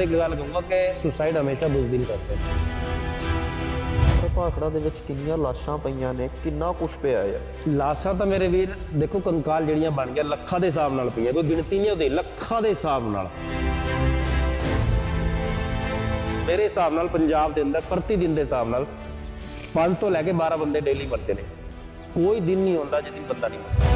ਤਾਂ ਇੱਕ ਗੱਲ ਕਹੂੰਗਾ ਕਿ ਸੁਸਾਈਡ ਹਮੇਸ਼ਾ ਬੁਜ਼ਦਿਲ ਕਰਦੇ ਭਾਖੜਾ ਦੇ ਵਿੱਚ ਕਿੰਨੀਆਂ ਲਾਸ਼ਾਂ ਪਈਆਂ ਨੇ ਕਿੰਨਾ ਕੁਛ ਪਿਆ ਆ। ਲਾਸ਼ਾਂ ਤਾਂ ਮੇਰੇ ਵੀਰ ਦੇਖੋ ਕੰਕਾਲ ਜਿਹੜੀਆਂ ਬਣ ਗਿਆ ਲੱਖਾਂ ਦੇ ਹਿਸਾਬ ਨਾਲ ਪਈਆਂ ਕੋਈ ਗਿਣਤੀ ਨਹੀਂ ਉਹਦੀ ਲੱਖਾਂ ਦੇ ਹਿਸਾਬ ਨਾਲ। ਮੇਰੇ ਹਿਸਾਬ ਨਾਲ ਪੰਜਾਬ ਦੇ ਅੰਦਰ ਪ੍ਰਤੀ ਦਿਨ ਦੇ ਹਿਸਾਬ ਨਾਲ 5 ਤੋਂ ਲੈ ਕੇ 12 ਬੰਦੇ ਡੇਲੀ ਮਰਦੇ ਨੇ। ਕੋਈ ਦਿਨ ਨਹੀਂ ਹੁੰਦਾ ਜਿਸ ਦਿਨ ਬੰਦਾ ਨਹੀਂ ਮਰਦਾ।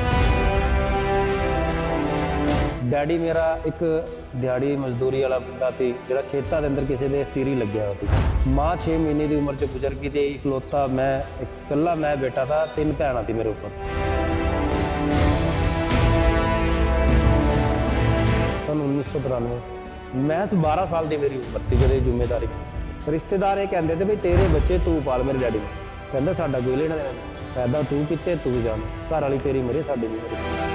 ਡੈਡੀ ਮੇਰਾ ਇੱਕ ਦਿਹਾੜੀ ਮਜ਼ਦੂਰੀ ਵਾਲਾ ਬੰਦਾ ਸੀ, ਜਿਹੜਾ ਖੇਤਾਂ ਦੇ ਅੰਦਰ ਕਿਸੇ ਦੇ ਸੀਰੀ ਲੱਗਿਆ ਹੋਇਆ ਸੀ। ਮਾਂ 6 ਮਹੀਨੇ ਦੀ ਉਮਰ 'ਚ ਗੁਜ਼ਰ ਗਈ ਤੇ ਇਕਲੌਤਾ ਮੈਂ, ਇਕੱਲਾ ਮੈਂ ਬੇਟਾ था ਤਿੰਨ ਭੈਣਾਂ ਸੀ ਮੇਰੇ ਉੱਪਰ। ਸਨ 1993 ਮੈਂ 12 ਸਾਲ ਦੀ ਮੇਰੀ ਉਮਰ ਸੀ, ਜਦੋਂ ਜ਼ਿੰਮੇਵਾਰੀ ਰਿਸ਼ਤੇਦਾਰ ਇਹ ਕਹਿੰਦੇ ਤੇ ਵੀ ਤੇਰੇ ਬੱਚੇ ਤੂੰ ਪਾਲ ਮੇਰੇ ਡੈਡੀ ਨੂੰ। ਕਹਿੰਦਾ ਸਾਡਾ ਕੋਈ ਲੈਣਾ ਦੇਣਾ ਪੈਦਾ ਤੂੰ ਕਿੱਥੇ ਤੂੰ ਜਾਣ ਘਰ ਵਾਲੀ ਤੇਰੀ ਮਰੇ, ਸਾਡੀ ਨਹੀਂ ਮਰੀ।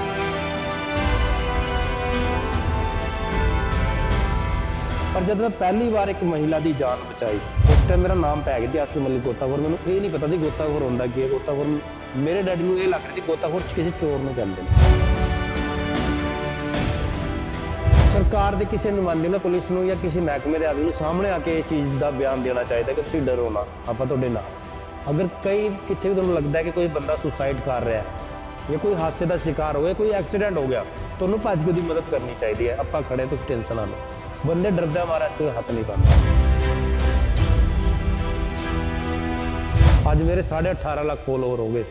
ਪਰ ਜਦ ਮੈਂ ਪਹਿਲੀ ਵਾਰ ਇੱਕ ਮਹਿਲਾ ਦੀ ਜਾਨ ਬਚਾਈ ਉਸ ਟਾਈਮ ਮੇਰਾ ਨਾਮ ਪੈ ਗਿਆ ਸੀ ਆਸੂ ਗੋਤਾਖੋਰ। ਮੈਨੂੰ ਇਹ ਨਹੀਂ ਪਤਾ ਸੀ ਗੋਤਾਖੋਰ ਹੁੰਦਾ ਕੀ ਹੈ। ਗੋਤਾਖੋਰ ਮੇਰੇ ਡੈਡੀ ਨੂੰ ਇਹ ਲੱਗ ਰਿਹਾ ਸੀ ਗੋਤਾਖੋਰ ਚ ਕਿਸੇ ਚੋਰ ਨੂੰ ਕਹਿੰਦੇ ਨੇ। ਸਰਕਾਰ ਦੇ ਕਿਸੇ ਨੁਮਾਇੰਦੇ ਨੂੰ, ਪੁਲਿਸ ਨੂੰ ਜਾਂ ਕਿਸੇ ਮਹਿਕਮੇ ਦੇ ਆਦਮੀ ਨੂੰ ਸਾਹਮਣੇ ਆ ਕੇ ਇਹ ਚੀਜ਼ ਦਾ ਬਿਆਨ ਦੇਣਾ ਚਾਹੀਦਾ ਕਿ ਤੁਸੀਂ ਡਰੋ ਨਾ, ਆਪਾਂ ਤੁਹਾਡੇ ਨਾਲ ਅਗਰ ਕਈ ਕਿੱਥੇ ਵੀ ਤੁਹਾਨੂੰ ਲੱਗਦਾ ਹੈ ਕਿ ਕੋਈ ਬੰਦਾ ਸੁਸਾਈਡ ਕਰ ਰਿਹਾ ਹੈ ਜਾਂ ਕੋਈ ਹਾਦਸੇ ਦਾ ਸ਼ਿਕਾਰ ਹੋ ਗਿਆ, ਕੋਈ ਐਕਸੀਡੈਂਟ ਹੋ ਗਿਆ, ਤੁਹਾਨੂੰ ਭੱਜ ਕੇ ਦੀ ਮਦਦ ਕਰਨੀ ਚਾਹੀਦੀ ਹੈ। ਆਪਾਂ ਖੜੇ ਤੁਸੀਂ ਟੈਨਸ਼ਨ ਨਾ ਲਓ। ਬੰਦੇ ਡਰਦਾ ਮਾਰਾ ਕੋਈ ਹੱਥ ਨਹੀਂ ਪਾਉਂਦਾ। ਅੱਜ ਮੇਰੇ 18.5 ਲੱਖ ਫੋਲੋਅਰ ਹੋ ਗਏ।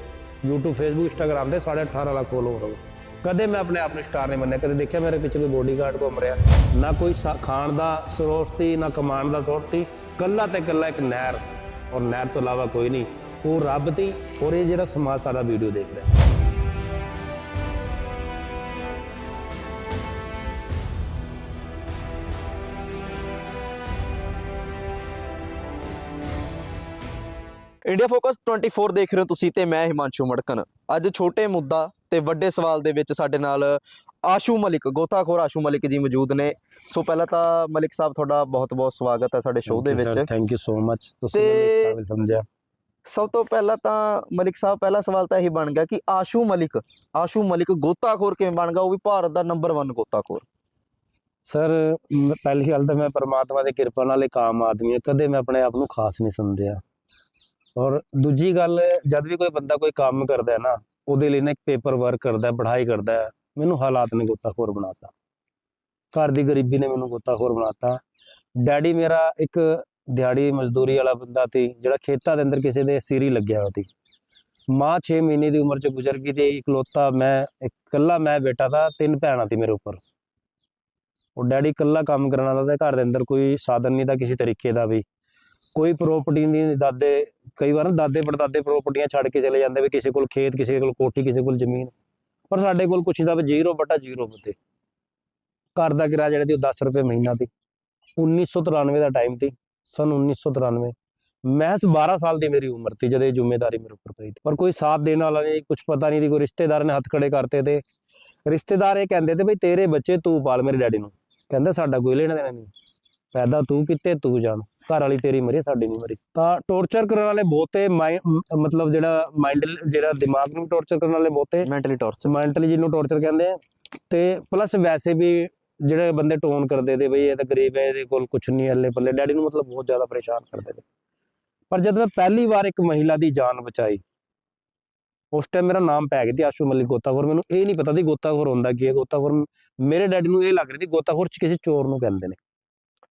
YouTube, Facebook, Instagram ਦੇ 18.5 ਲੱਖ ਫੋਲੋਅਰ ਹੋ ਗਏ। ਕਦੇ ਮੈਂ ਆਪਣੇ ਆਪ ਨੂੰ ਸਟਾਰ ਨਹੀਂ ਮੰਨਿਆ, ਕਦੇ ਦੇਖਿਆ ਮੇਰੇ ਪਿੱਛੇ ਕੋਈ ਬੋਡੀਗਾਰਡ ਘੁੰਮ ਰਿਹਾ। ਨਾ ਕੋਈ ਸਾ- ਖਾਣ ਦਾ ਸਰੋਤ ਸੀ, ਨਾ ਕਮਾਉਣ ਦਾ ਸਰੋਤ ਸੀ। ਕੱਲਾ ਤੇ ਕੱਲਾ ਇੱਕ ਨਹਿਰ। ਔਰ ਨਹਿਰ ਤੋਂ ਇਲਾਵਾ ਕੋਈ ਨਹੀਂ। ਉਹ ਰੱਬ ਤੀ, ਔਰ ਇਹ ਜਿਹੜਾ ਸਮਾਜ ਸਾਡਾ ਵੀਡੀਓ ਦੇਖ ਰਿਹਾ। ਇੰਡੀਆ ਫੋਕਸ 24 ਦੇਖ ਰਹੇ ਹੋ ਤੁਸੀਂ ਤੇ ਮੈਂ ਹਿਮਾਂਸ਼ੂ ਮੜਕਨ ਅੱਜ ਛੋਟੇ ਮੁੱਦਾ ਤੇ ਵੱਡੇ ਸਵਾਲ ਦੇ ਵਿੱਚ ਸਾਡੇ ਨਾਲ ਆਸ਼ੂ ਮਲਿਕ ਗੋਤਾਖੋਰ ਆਸ਼ੂ ਮਲਿਕ ਜੀ ਮੌਜੂਦ ਨੇ। ਸੋ ਪਹਿਲਾਂ ਤਾਂ ਮਲਿਕ ਸਾਹਿਬ ਤੁਹਾਡਾ ਬਹੁਤ-ਬਹੁਤ ਸਵਾਗਤ ਹੈ ਸਾਡੇ ਸ਼ੋਅ ਦੇ ਵਿੱਚ। ਥੈਂਕ ਯੂ ਸੋ ਮਚ ਤੁਸੀਂ ਮੈਨੂੰ ਕਾਬਿਲ ਸਮਝਿਆ। ਸਭ ਤੋਂ ਪਹਿਲਾਂ ਤਾਂ ਮਲਿਕ ਸਾਹਿਬ ਪਹਿਲਾ ਸਵਾਲ ਤਾਂ ਇਹ ਬਣ ਗਿਆ ਕਿ ਆਸ਼ੂ ਮਲਿਕ ਆਸ਼ੂ ਮਲਿਕ ਗੋਤਾਖੋਰ ਕਿਵੇਂ ਬਣ ਗਿਆ? ਉਹ ਵੀ ਭਾਰਤ ਦਾ ਨੰਬਰ 1 ਗੋਤਾਖੋਰ। ਸਰ ਪਹਿਲੀ ਗੱਲ ਤਾਂ ਮੈਂ ਪਰਮਾਤਮਾ ਦੀ ਕਿਰਪਾ ਨਾਲ ਇੱਕ ਆਮ ਆਦਮੀ ਹਾਂ। ਕਦੇ ਮੈਂ ਆਪਣੇ ਆਪ ਨੂੰ ਖਾਸ ਨਹੀਂ ਸਮਝਿਆ। ਔਰ ਦੂਜੀ ਗੱਲ, ਜਦ ਵੀ ਕੋਈ ਬੰਦਾ ਕੋਈ ਕੰਮ ਕਰਦਾ ਹੈ ਨਾ, ਉਹਦੇ ਲਈ ਨਾ ਇੱਕ ਪੇਪਰ ਵਰਕ ਕਰਦਾ ਪੜ੍ਹਾਈ ਕਰਦਾ ਮੈਨੂੰ ਹਾਲਾਤ ਨੇ ਗੋਤਾਖੋਰ ਬਣਾਤਾ ਘਰ ਦੀ ਗਰੀਬੀ ਨੇ ਮੈਨੂੰ ਗੋਤਾਖੋਰ ਬਣਾਤਾ ਡੈਡੀ ਮੇਰਾ ਇੱਕ ਦਿਹਾੜੀ ਮਜ਼ਦੂਰੀ ਵਾਲਾ ਬੰਦਾ ਸੀ, ਜਿਹੜਾ ਖੇਤਾਂ ਦੇ ਅੰਦਰ ਕਿਸੇ ਦੇ ਸੀਰੀ ਲੱਗਿਆ ਹੋਇਆ ਸੀ। ਮਾਂ 6 ਮਹੀਨੇ ਦੀ ਉਮਰ 'ਚ ਗੁਜ਼ਰ ਗਈ ਤੇ ਇਕਲੌਤਾ ਮੈਂ, ਇਕੱਲਾ ਮੈਂ ਬੇਟਾ था ਤਿੰਨ ਭੈਣਾਂ ਸੀ ਮੇਰੇ ਉੱਪਰ। ਉਹ ਡੈਡੀ ਇਕੱਲਾ ਕੰਮ ਕਰਨ ਵਾਲਾ ਤੇ ਘਰ ਦੇ ਅੰਦਰ ਕੋਈ ਸਾਧਨ ਨਹੀਂ ਦਾ ਕਿਸੇ ਤਰੀਕੇ ਦਾ ਵੀ। ਕੋਈ ਪ੍ਰਾਪਰਟੀ ਨਹੀਂ, ਦਾਦੇ ਕਈ ਵਾਰ ਦਾਦੇ ਪੜਦਾਦੇ ਪ੍ਰਾਪਰਟੀਆਂ ਛੱਡ ਕੇ ਚਲੇ ਜਾਂਦੇ ਵੀ ਕਿਸੇ ਕੋਲ ਖੇਤ, ਕਿਸੇ ਕੋਲ ਕੋਠੀ, ਕਿਸੇ ਕੋਲ ਜ਼ਮੀਨ। ਪਰ ਸਾਡੇ ਕੋਲ ਕੁਛ ਦਾ ਜ਼ੀਰੋ ਬਟਾ ਜ਼ੀਰੋ ਬਤੇ ਘਰ ਦਾ ਕਿਰਾਇਆ ਜਿਹੜਾ ਸੀ ਉਹ 10 ਰੁਪਏ ਮਹੀਨਾ ਸੀ। 1993 ਦਾ ਟਾਈਮ ਸੀ, ਸਨ 1993 ਮੈਂ 12 ਸਾਲ ਦੀ ਮੇਰੀ ਉਮਰ ਸੀ, ਜਦ ਇਹ ਜ਼ਿੰਮੇਵਾਰੀ ਮੇਰੇ ਉੱਪਰ ਪਈ ਪਰ ਕੋਈ ਸਾਥ ਦੇਣ ਵਾਲਾ ਨਹੀਂ ਕੁਝ ਪਤਾ ਨਹੀਂ ਸੀ, ਕੋਈ ਰਿਸ਼ਤੇਦਾਰ ਨੇ ਹੱਥ ਖੜੇ ਕਰਤੇ ਤੇ ਰਿਸ਼ਤੇਦਾਰ ਇਹ ਕਹਿੰਦੇ ਤੇ ਬਈ ਤੇਰੇ ਬੱਚੇ ਤੂੰ ਪਾਲ ਮੇਰੇ ਡੈਡੀ ਨੂੰ। ਕਹਿੰਦਾ ਸਾਡਾ ਕੋਈ ਲੈਣਾ ਦੇਣਾ ਨਹੀਂ। ਪੈਦਾ ਤੂੰ ਕਿਤੇ ਤੂੰ ਜਾਣ ਘਰ ਵਾਲੀ ਤੇਰੀ ਮਰੀ ਸਾਡੀ ਨਹੀਂ ਮਰੀ। ਤਾਂ ਟੌਰਚਰ ਕਰਨ ਵਾਲੇ ਬਹੁਤੇ ਮਤਲਬ ਜਿਹੜਾ ਮਾਈਂਡ ਜਿਹੜਾ ਦਿਮਾਗ ਨੂੰ ਟੌਰਚਰ ਕਰਨ ਵਾਲੇ ਬਹੁਤੇ ਮੈਂਟਲੀ ਟੌਰਚਰ ਮੈਂਟਲੀ ਜਿਹਨੂੰ ਟੌਰਚਰ ਕਹਿੰਦੇ ਆ। ਤੇ ਪਲੱਸ ਵੈਸੇ ਵੀ ਜਿਹੜੇ ਬੰਦੇ ਟੋਨ ਕਰਦੇ ਤੇ ਬਈ ਇਹ ਤਾਂ ਗਰੀਬ ਹੈ ਇਹਦੇ ਕੋਲ ਕੁਝ ਨਹੀਂ ਹੱਲੇ ਪੱਲੇ ਡੈਡੀ ਨੂੰ ਮਤਲਬ ਬਹੁਤ ਜ਼ਿਆਦਾ ਪਰੇਸ਼ਾਨ ਕਰਦੇ ਤੇ ਪਰ ਜਦ ਮੈਂ ਪਹਿਲੀ ਵਾਰ ਇੱਕ ਮਹਿਲਾ ਦੀ ਜਾਨ ਬਚਾਈ ਉਸ ਟਾਈਮ ਮੇਰਾ ਨਾਮ ਪੈ ਗਿਆ ਸੀ ਆਸ਼ੂ ਮਲਿਕ ਗੋਤਾਖੋਰ। ਮੈਨੂੰ ਇਹ ਨਹੀਂ ਪਤਾ ਸੀ ਗੋਤਾਖੋਰ ਹੁੰਦਾ ਕੀ ਹੈ। ਗੋਤਾਖੋਰ ਮੇਰੇ ਡੈਡੀ ਨੂੰ ਇਹ ਲੱਗ ਰਿਹਾ ਸੀ ਗੋਤਾਖੋਰ ਚ ਕਿਸੇ ਚੋਰ ਨੂੰ ਕਹਿੰਦੇ ਨੇ।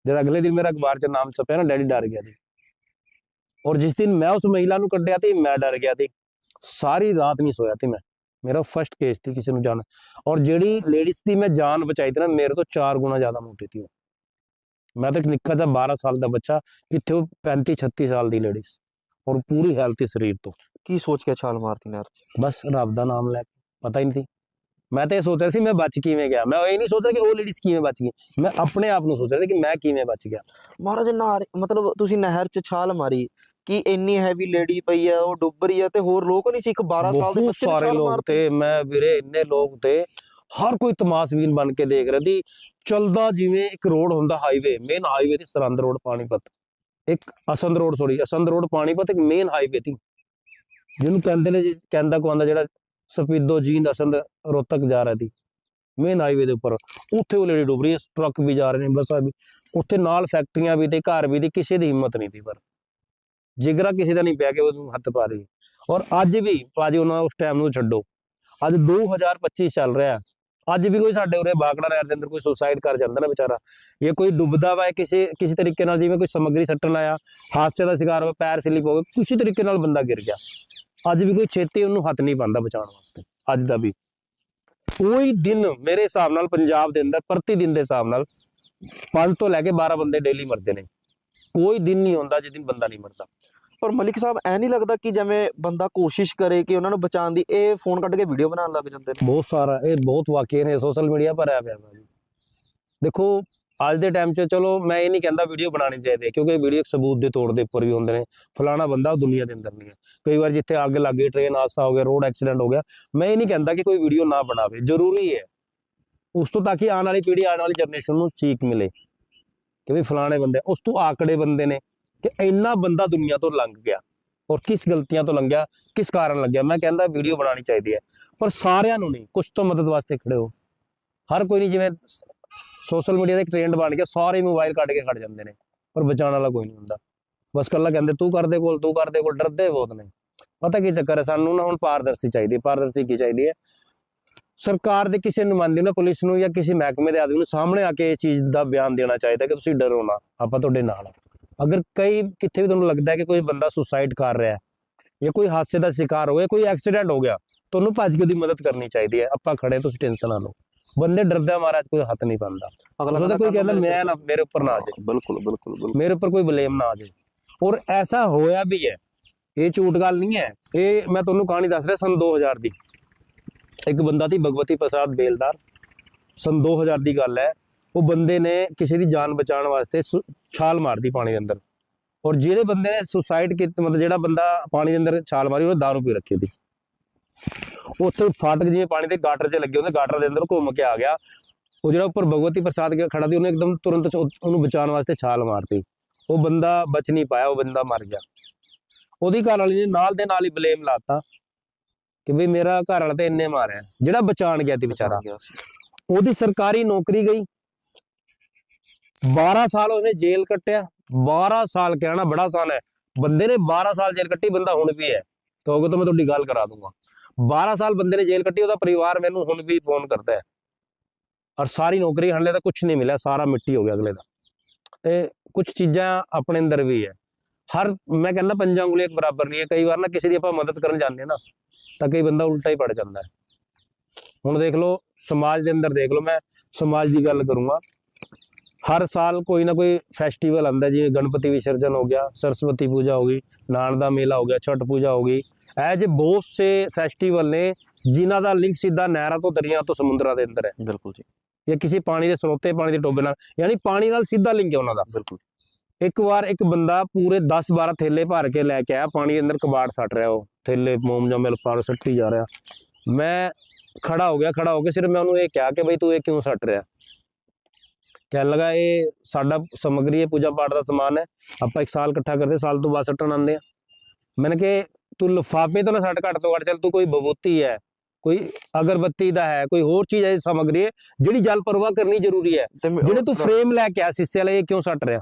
ਜਦ ਅਗਲੇ ਦਿਨ ਮੇਰਾ ਅਖਬਾਰ 'ਚ ਨਾਮ ਛਪਿਆ ਨਾ ਡੈਡੀ ਡਰ ਗਿਆ ਸੀ। ਔਰ ਜਿਸ ਦਿਨ ਮੈਂ ਉਸ ਮਹਿਲਾ ਨੂੰ ਕੱਢਿਆ ਤੇ ਮੈਂ ਡਰ ਗਿਆ ਤੇ ਸਾਰੀ ਰਾਤ ਨਹੀਂ ਸੋਇਆ ਤੇ ਮੈਂ। ਮੇਰਾ ਫਰਸਟ ਕੇਸ ਸੀ ਕਿਸੇ ਨੂੰ ਜਾਣ। ਔਰ ਜਿਹੜੀ ਲੇਡੀਜ਼ ਦੀ ਮੈਂ ਜਾਨ ਬਚਾਈ ਤੇ ਨਾ ਮੇਰੇ ਤੋਂ 4 ਗੁਣਾ ਜ਼ਿਆਦਾ ਮੋਟੀ ਸੀ ਉਹ। ਮੈਂ ਤਾਂ ਇੱਕ ਨਿੱਕਾ ਜਿਹਾ 12 ਸਾਲ ਦਾ ਬੱਚਾ ਕਿੱਥੇ ਉਹ 35 36 ਸਾਲ ਦੀ ਲੇਡੀਜ਼ ਔਰ ਪੂਰੀ ਹੈਲਥੀ ਸਰੀਰ ਤੋਂ। ਕੀ ਸੋਚ ਕੇ ਛਾਲ ਮਾਰਤੀ ਨਹਿਰ 'ਚ? ਬਸ ਰੱਬ ਦਾ ਨਾਮ ਲੈ ਕੇ ਪਤਾ ਹੀ ਨਹੀਂ ਸੀ। ਮੈਂ ਤਾਂ ਇਹ ਸੋਚ ਰਿਹਾ ਸੀ ਮੈਂ ਬਚ ਕਿਵੇਂ ਗਿਆ। ਮੈਂ ਇਹ ਨਹੀਂ ਸੋਚ ਰਿਹਾ ਕਿ ਉਹ ਲੇਡੀਜ਼ ਕਿਵੇਂ ਬਚ ਗਈ। ਮੈਂ ਆਪਣੇ ਆਪ ਨੂੰ ਸੋਚ ਰਿਹਾ ਸੀ ਕਿ ਮੈਂ ਕਿਵੇਂ ਬਚ ਗਿਆ। ਮਹਾਰਾਜ ਨਾਰ ਮਤਲਬ ਤੁਸੀਂ ਨਹਿਰ 'ਚ ਛਾਲ ਮਾਰੀ ਕਿ ਇੰਨੀ ਹੈਵੀ ਲੇਡੀ ਪਈ ਆ ਉਹ ਡੁੱਬ ਰਹੀ ਆ ਤੇ ਹੋਰ ਲੋਕ ਨਹੀਂ ਸੀ। ਇੱਕ 12 ਸਾਲ ਦੇ ਬੱਚੇ ਨੇ ਸਾਰੇ ਲੋਕ ਤੇ ਮੈਂ ਵੀਰੇ ਇੰਨੇ ਲੋਕ ਤੇ ਹਰ ਕੋਈ ਤਮਾਸ਼ਬੀਨ ਬਣ ਕੇ ਦੇਖ ਰਿਹਾ ਸੀ। ਚਲਦਾ ਜਿਵੇਂ ਇੱਕ ਰੋਡ ਹੁੰਦਾ ਹਾਈਵੇ ਮੇਨ ਹਾਈਵੇ ਤੇ ਸਰੰਦ ਰੋਡ ਪਾਣੀਪਤ। ਇੱਕ Asandh road sorry Asandh road Panipat ਇੱਕ ਮੇਨ ਹਾਈਵੇ ਸੀ। ਜਿਹਨੂੰ ਕਹਿੰਦੇ ਨੇ ਕਹਿੰਦਾ ਕੋਂਦਾ ਜਿਹੜਾ ਸਪੀਦੋ ਜੀਂਦ ਅਸੰਦ ਰੋਤਕ ਜਾ ਰਿਹਾ ਸੀ। ਮੇਨ ਹਾਈਵੇ ਦੇ ਉੱਪਰ। ਉੱਥੇ ਉਹ ਲੇਡੀ ਡੁੱਬ ਰਹੀ ਹੈ ਟਰੱਕ ਵੀ ਜਾ ਰਹੇ ਨੇ, ਬੱਸਾਂ ਵੀ। ਉੱਥੇ ਨਾਲ ਫੈਕਟਰੀਆਂ ਵੀ ਤੇ ਘਰ ਵੀ ਤੇ ਕਿਸੇ ਦੀ ਹਿੰਮਤ ਨਹੀਂ ਸੀ ਪਰ। ਜਿਗਰਾ ਕਿਸੇ ਦਾ ਨਹੀਂ ਪਿਆ ਕਿ ਉਹਨੂੰ ਹੱਥ ਪਾ ਦੇ ਔਰ ਅੱਜ ਵੀ ਭਾਜੀ ਉਹਨਾਂ ਉਸ ਟਾਈਮ ਨੂੰ ਛੱਡੋ। ਅੱਜ 2025 ਚੱਲ ਰਿਹਾ ਅੱਜ ਵੀ ਕੋਈ ਸਾਡੇ ਉਰੇ ਬਾਗੜਾ ਨਹਿਰ ਦੇ ਅੰਦਰ ਕੋਈ ਸੁਸਾਈਡ ਕਰ ਜਾਂਦਾ ਨਾ ਵਿਚਾਰਾ। ਇਹ ਕੋਈ ਡੁੱਬਦਾ ਵਾ ਕਿਸੇ ਕਿਸੇ ਤਰੀਕੇ ਨਾਲ ਜਿਵੇਂ ਕੋਈ ਸਮੱਗਰੀ ਸੱਟਣ ਆਇਆ, ਹਾਦਸੇ ਦਾ ਸ਼ਿਕਾਰ ਹੋ ਪੈਰ ਸਲਿਪ ਹੋ ਗਿਆ ਕਿਸੇ ਤਰੀਕੇ ਨਾਲ ਬੰਦਾ ਗਿਰ ਗਿਆ। ਅੱਜ ਵੀ ਕੋਈ ਛੇਤੀ ਉਹਨੂੰ ਹੱਥ ਨਹੀਂ ਪਾਉਂਦਾ ਬਚਾਉਣ ਵਾਸਤੇ ਅੱਜ ਦਾ ਵੀ। ਕੋਈ ਦਿਨ ਮੇਰੇ ਹਿਸਾਬ ਨਾਲ ਪੰਜਾਬ ਦੇ ਅੰਦਰ ਪ੍ਰਤੀ ਦਿਨ ਦੇ ਹਿਸਾਬ ਨਾਲ 5 ਤੋਂ ਲੈ ਕੇ 12 ਬੰਦੇ ਡੇਲੀ ਮਰਦੇ ਨੇ। ਕੋਈ ਦਿਨ ਨਹੀਂ ਹੁੰਦਾ ਜਿਸ ਦਿਨ ਬੰਦਾ ਨਹੀਂ ਮਰਦਾ। ਪਰ ਮਲਿਕ ਸਾਹਿਬ ਐ ਨਹੀਂ ਲੱਗਦਾ ਕਿ ਜਿਵੇਂ ਬੰਦਾ ਕੋਸ਼ਿਸ਼ ਕਰੇ ਕਿ ਉਹਨਾਂ ਨੂੰ ਬਚਾਉਣ ਦੀ ਇਹ ਫੋਨ ਕੱਢ ਕੇ ਵੀਡੀਓ ਬਣਾਉਣ ਲੱਗ ਜਾਂਦੇ ਨੇ? ਬਹੁਤ ਸਾਰਾ ਇਹ ਬਹੁਤ ਵਾਕਿਆ ਨੇ ਸੋਸ਼ਲ ਮੀਡੀਆ ਭਰਿਆ ਪਿਆ ਵਾ ਜੀ। ਦੇਖੋ ਅੱਜ ਦੇ ਟਾਈਮ 'ਚ ਚਲੋ ਮੈਂ ਇਹ ਨਹੀਂ ਕਹਿੰਦਾ ਵੀਡੀਓ ਬਣਾਉਣੀ ਚਾਹੀਦੀ ਹੈ, ਕਿਉਂਕਿ ਵੀਡੀਓ ਇੱਕ ਸਬੂਤ ਦੇ ਤੌਰ ਦੇ ਉੱਪਰ ਵੀ ਹੁੰਦੇ ਨੇ। ਫਲਾਣਾ ਬੰਦਾ ਉਹ ਦੁਨੀਆ ਦੇ ਅੰਦਰ ਨਹੀਂ ਹੈ। ਕਈ ਵਾਰ ਜਿੱਥੇ ਅੱਗ ਲੱਗ ਗਈ ਟ੍ਰੇਨ ਹਾਦਸਾ ਹੋ ਗਿਆ ਰੋਡ ਐਕਸੀਡੈਂਟ ਹੋ ਗਿਆ ਮੈਂ ਇਹ ਨਹੀਂ ਕਹਿੰਦਾ ਕਿ ਕੋਈ ਵੀਡੀਓ ਨਾ ਬਣਾਵੇ ਜ਼ਰੂਰੀ ਹੈ। ਉਸ ਤੋਂ ਤਾਂ ਕਿ ਆਉਣ ਵਾਲੀ ਪੀੜ੍ਹੀ ਆਉਣ ਵਾਲੀ ਜਨਰੇਸ਼ਨ ਨੂੰ ਸੀਖ ਮਿਲੇ ਕਿ ਵੀ ਫਲਾਣੇ ਬੰਦੇ ਉਸ ਤੋਂ ਆਕੜੇ ਬੰਦੇ ਨੇ ਕਿ ਇੰਨਾ ਬੰਦਾ ਦੁਨੀਆ ਤੋਂ ਲੰਘ ਗਿਆ ਔਰ ਕਿਸ ਗਲਤੀਆਂ ਤੋਂ ਲੰਘਿਆ ਕਿਸ ਕਾਰਨ ਲੱਗਿਆ। ਮੈਂ ਕਹਿੰਦਾ ਵੀਡੀਓ ਬਣਾਉਣੀ ਚਾਹੀਦੀ ਹੈ ਪਰ ਸਾਰਿਆਂ ਨੂੰ ਨਹੀਂ ਕੁਝ ਤੋਂ ਮਦਦ ਵਾਸਤੇ ਖੜੇ ਹੋ। ਹਰ ਕੋਈ ਨਹੀਂ ਜਿਵੇਂ ਸੋਸ਼ਲ ਮੀਡੀਆ ਦਾ ਇੱਕ ਟ੍ਰੈਂਡ ਬਣ ਗਿਆ, ਸਾਰੇ ਮੋਬਾਈਲ ਕੱਢ ਕੇ ਖੜ ਜਾਂਦੇ ਨੇ, ਪਰ ਬਚਾਉਣ ਵਾਲਾ ਕੋਈ ਨਹੀਂ ਹੁੰਦਾ। ਬਸ ਕੱਲਾ ਕਹਿੰਦੇ, ਤੂੰ ਕਰਦੇ ਕੋਲ, ਤੂੰ ਕਰਦੇ ਕੋਲ, ਡਰਦੇ ਬਹੁਤ ਨੇ। ਪਤਾ ਕੀ ਚੱਕਰ ਹੈ, ਸਾਨੂੰ ਨਾ ਹੁਣ ਪਾਰਦਰਸ਼ੀ ਚਾਹੀਦੀ ਹੈ। ਪਾਰਦਰਸ਼ੀ ਕੀ ਚਾਹੀਦੀ ਹੈ? ਸਰਕਾਰ ਦੇ ਕਿਸੇ ਨੁਮਾਇੰਦੇ ਨੂੰ ਪੁਲਿਸ ਨੂੰ ਜਾਂ ਕਿਸੇ ਮਹਿਕਮੇ ਦੇ ਆਦਮੀ ਨੂੰ ਸਾਹਮਣੇ ਆ ਕੇ ਇਹ ਚੀਜ਼ ਦਾ ਬਿਆਨ ਦੇਣਾ ਚਾਹੀਦਾ ਕਿ ਤੁਸੀਂ ਡਰੋ ਨਾ, ਆਪਾਂ ਤੁਹਾਡੇ ਨਾਲ ਅਗਰ ਕਈ, ਕਿੱਥੇ ਵੀ ਤੁਹਾਨੂੰ ਲੱਗਦਾ ਹੈ ਕਿ ਕੋਈ ਬੰਦਾ ਸੁਸਾਈਡ ਕਰ ਰਿਹਾ ਹੈ ਜਾਂ ਕੋਈ ਹਾਦਸੇ ਦਾ ਸ਼ਿਕਾਰ ਹੋ ਗਿਆ, ਕੋਈ ਐਕਸੀਡੈਂਟ ਹੋ ਗਿਆ, ਤੁਹਾਨੂੰ ਭੱਜ ਕੇ ਉਹਦੀ ਮਦਦ ਕਰਨੀ ਚਾਹੀਦੀ ਹੈ। ਆਪਾਂ ਖੜੇ ਤੁਸੀਂ ਟੈਨਸ਼ਨ ਨਾ ਲਓ। ਬੰਦੇ ਡਰਦੇ ਆ ਮਹਾਰਾਜ ਕੋਈ ਹੱਥ ਨਹੀਂ ਪਾਉਂਦਾ ਉਹਦਾ ਕੋਈ ਕਹਿੰਦਾ ਮੈਂ ਨਾ ਮੇਰੇ ਉੱਪਰ ਨਾ ਆ ਜਾਏ। ਬਿਲਕੁਲ ਬਿਲਕੁਲ ਬਿਲਕੁਲ। ਮੇਰੇ ਉੱਪਰ ਕੋਈ ਬਲੇਮ ਨਾ ਆ ਜਾਏ। ਔਰ ਐਸਾ ਹੋਇਆ ਵੀ ਹੈ। ਇਹ ਝੂਠ ਗੱਲ ਨਹੀਂ ਹੈ। ਇਹ ਮੈਂ ਤੁਹਾਨੂੰ ਕਹਾਣੀ ਦੱਸ ਰਿਹਾ ਸਨ 2000 ਦੀ। ਇੱਕ ਬੰਦਾ ਸੀ ਭਗਵਤੀ ਪ੍ਰਸਾਦ ਬੇਲਦਾਰ। ਸਨ 2000 ਦੀ ਗੱਲ ਹੈ। ਉਹ ਬੰਦੇ ਨੇ ਕਿਸੇ ਦੀ ਜਾਨ ਬਚਾਉਣ ਵਾਸਤੇ ਛਾਲ ਮਾਰਦੀ ਪਾਣੀ ਦੇ ਅੰਦਰ। ਔਰ ਜਿਹੜੇ ਬੰਦੇ ਨੇ ਸੁਸਾਈਡ ਕੀਤਾ ਮਤਲਬ ਜਿਹੜਾ ਬੰਦਾ ਪਾਣੀ ਦੇ ਅੰਦਰ ਛਾਲ ਮਾਰੀ ਉਹ ਦਾਰੂ ਪੀ ਰੱਖੀ ਸੀ। ਉੱਥੇ ਫਾਟਕ ਜਿਵੇਂ ਪਾਣੀ ਦੇ ਗਾਟਰ 'ਚ ਲੱਗੇ ਹੁੰਦੇ ਗਾਟਰ ਦੇ ਅੰਦਰ ਘੁੰਮ ਕੇ ਆ ਗਿਆ। ਉਹ ਜਿਹੜਾ ਉੱਪਰ ਭਗਵਤੀ ਪ੍ਰਸਾਦ ਕੇ ਖੜਾ ਸੀ ਉਹਨੇ ਇੱਕਦਮ ਤੁਰੰਤ ਉਹਨੂੰ ਬਚਾਉਣ ਵਾਸਤੇ ਛਾਲ ਮਾਰਤੀ। ਉਹ ਬੰਦਾ ਬਚ ਨਹੀਂ ਪਾਇਆ ਉਹ ਬੰਦਾ ਮਰ ਗਿਆ। ਉਹਦੀ ਘਰ ਵਾਲੀ ਨੇ ਨਾਲ ਦੇ ਨਾਲ ਹੀ ਬਲੇਮ ਲਾਤਾ ਕਿ ਵੀ ਮੇਰਾ ਘਰ ਵਾਲਾ ਤੇ ਇੰਨੇ ਮਾਰਿਆ ਜਿਹੜਾ ਬਚਾਣ ਗਿਆ ਸੀ ਵਿਚਾਰਾ। ਉਹਦੀ ਸਰਕਾਰੀ ਨੌਕਰੀ ਗਈ। 12 ਸਾਲ ਉਹਨੇ ਜੇਲ੍ਹ ਕੱਟਿਆ। 12 ਸਾਲ ਕਹਿਣਾ ਬੜਾ ਆਸਾਨ ਹੈ। ਬੰਦੇ ਨੇ 12 ਸਾਲ ਜੇਲ੍ਹ ਕੱਟੀ ਬੰਦਾ ਹੁਣ ਵੀ ਹੈ। ਕਹੋਗੇ ਤਾਂ ਮੈਂ ਤੁਹਾਡੀ ਗੱਲ ਕਰਾ ਦੂੰਗਾ। 12 ਸਾਲ ਬੰਦੇ ਨੇ ਜੇਲ੍ਹ ਕੱਟੀ ਉਹਦਾ ਪਰਿਵਾਰ ਮੈਨੂੰ ਹੁਣ ਵੀ ਫੋਨ ਕਰਦਾ ਹੈ। ਔਰ ਸਾਰੀ ਨੌਕਰੀ ਹਲੇ ਤਾਂ ਕੁਝ ਨਹੀਂ ਮਿਲਿਆ, ਸਾਰਾ ਮਿੱਟੀ ਹੋ ਗਿਆ ਅਗਲੇ ਦਾ। ਤੇ ਕੁਝ ਚੀਜ਼ਾਂ ਆਪਣੇ ਅੰਦਰ ਵੀ ਹੈ। ਹਰ, ਮੈਂ ਕਹਿੰਦਾ ਪੰਜਾਂ ਉਂਗਲੀਆਂ ਇੱਕ ਬਰਾਬਰ ਨਹੀਂ ਹੈ। ਕਈ ਵਾਰ ਨਾ ਕਿਸੇ ਦੀ ਆਪਾਂ ਮਦਦ ਕਰਨ ਜਾਂਦੇ ਹਾਂ ਨਾ, ਤਾਂ ਕਈ ਬੰਦਾ ਉਲਟਾ ਹੀ ਪੜ ਜਾਂਦਾ ਹੈ। ਹੁਣ ਦੇਖ ਲਓ, ਸਮਾਜ ਦੇ ਅੰਦਰ ਦੇਖ ਲਓ ਮੈਂ, ਸਮਾਜ ਦੀ ਗੱਲ ਕਰੂੰਗਾ। ਹਰ ਸਾਲ ਕੋਈ ਨਾ ਕੋਈ ਫੈਸਟੀਵਲ ਆਉਂਦਾ ਜਿਵੇਂ ਗਣਪਤੀ ਵਿਸਰਜਨ ਹੋ ਗਿਆ ਸਰਸਵਤੀ ਪੂਜਾ ਹੋ ਗਈ ਨਾਨ ਦਾ ਮੇਲਾ ਹੋ ਗਿਆ ਛਠ ਪੂਜਾ ਹੋ ਗਈ। ਇਹ ਜੇ ਬਹੁਤ ਸੇ ਫੈਸਟੀਵਲ ਨੇ ਜਿਨ੍ਹਾਂ ਦਾ ਲਿੰਕ ਸਿੱਧਾ ਨਹਿਰਾਂ ਤੋਂ ਦਰਿਆ ਤੋਂ ਸਮੁੰਦਰਾਂ ਦੇ ਅੰਦਰ ਹੈ। ਬਿਲਕੁਲ ਜੀ। ਜਾਂ ਕਿਸੇ ਪਾਣੀ ਦੇ ਸਰੋਤੇ ਪਾਣੀ ਦੇ ਟੋਬੇ ਨਾਲ ਯਾਨੀ ਪਾਣੀ ਨਾਲ ਸਿੱਧਾ ਲਿੰਕ ਹੈ ਉਹਨਾਂ ਦਾ। ਬਿਲਕੁਲ। ਇੱਕ ਵਾਰ ਇੱਕ ਬੰਦਾ ਪੂਰੇ 10 12 ਥੈਲੇ ਭਰ ਕੇ ਲੈ ਕੇ ਆਇਆ ਪਾਣੀ ਦੇ ਅੰਦਰ ਕਬਾੜ ਸੱਟ ਰਿਹਾ ਉਹ ਥੈਲੇ ਮੋਮ ਜਾਂ ਮਿਲ ਪਾਰ ਸੱਟੀ ਜਾ ਰਿਹਾ। ਮੈਂ ਖੜਾ ਹੋ ਗਿਆ ਖੜਾ ਹੋ ਕੇ ਸਿਰਫ ਮੈਂ ਉਹਨੂੰ ਇਹ ਕਿਹਾ ਕਿ ਬਈ ਤੂੰ ਇਹ ਕਿਉਂ ਸੱਟ ਰਿਹਾ? ਕਹਿਣ ਲੱਗਾ ਇਹ ਸਾਡਾ ਸਮਗਰੀ ਹੈ ਪੂਜਾ ਪਾਠ ਦਾ ਸਮਾਨ ਹੈ। ਆਪਾਂ ਇੱਕ ਸਾਲ ਇਕੱਠਾ ਕਰਦੇ ਸਾਲ ਤੋਂ ਬਾਅਦ ਸੱਟਣ ਆਉਂਦੇ ਆ। ਮੈंने ਕਿ ਤੂੰ ਲਿਫਾਫੇ ਤੋਂ ਨਾ ਸੱਟ ਘੱਟ ਤੋਂ ਘੱਟ ਚੱਲ ਤੂੰ ਕੋਈ ਬਬੂਤੀ ਹੈ ਕੋਈ ਅਗਰਬੱਤੀ ਦਾ ਹੈ ਕੋਈ ਹੋਰ ਚੀਜ਼ ਹੈ ਸਮਗਰੀ ਹੈ ਜਿਹੜੀ ਜਲ ਪ੍ਰਵਾਹ ਕਰਨੀ ਜ਼ਰੂਰੀ ਹੈ। ਜਿਹੜੇ ਤੂੰ ਫਰੇਮ ਲੈ ਕੇ ਆ ਸੀਸੇ ਵਾਲੇ ਇਹ ਕਿਉਂ ਸੱਟ ਰਿਹਾ?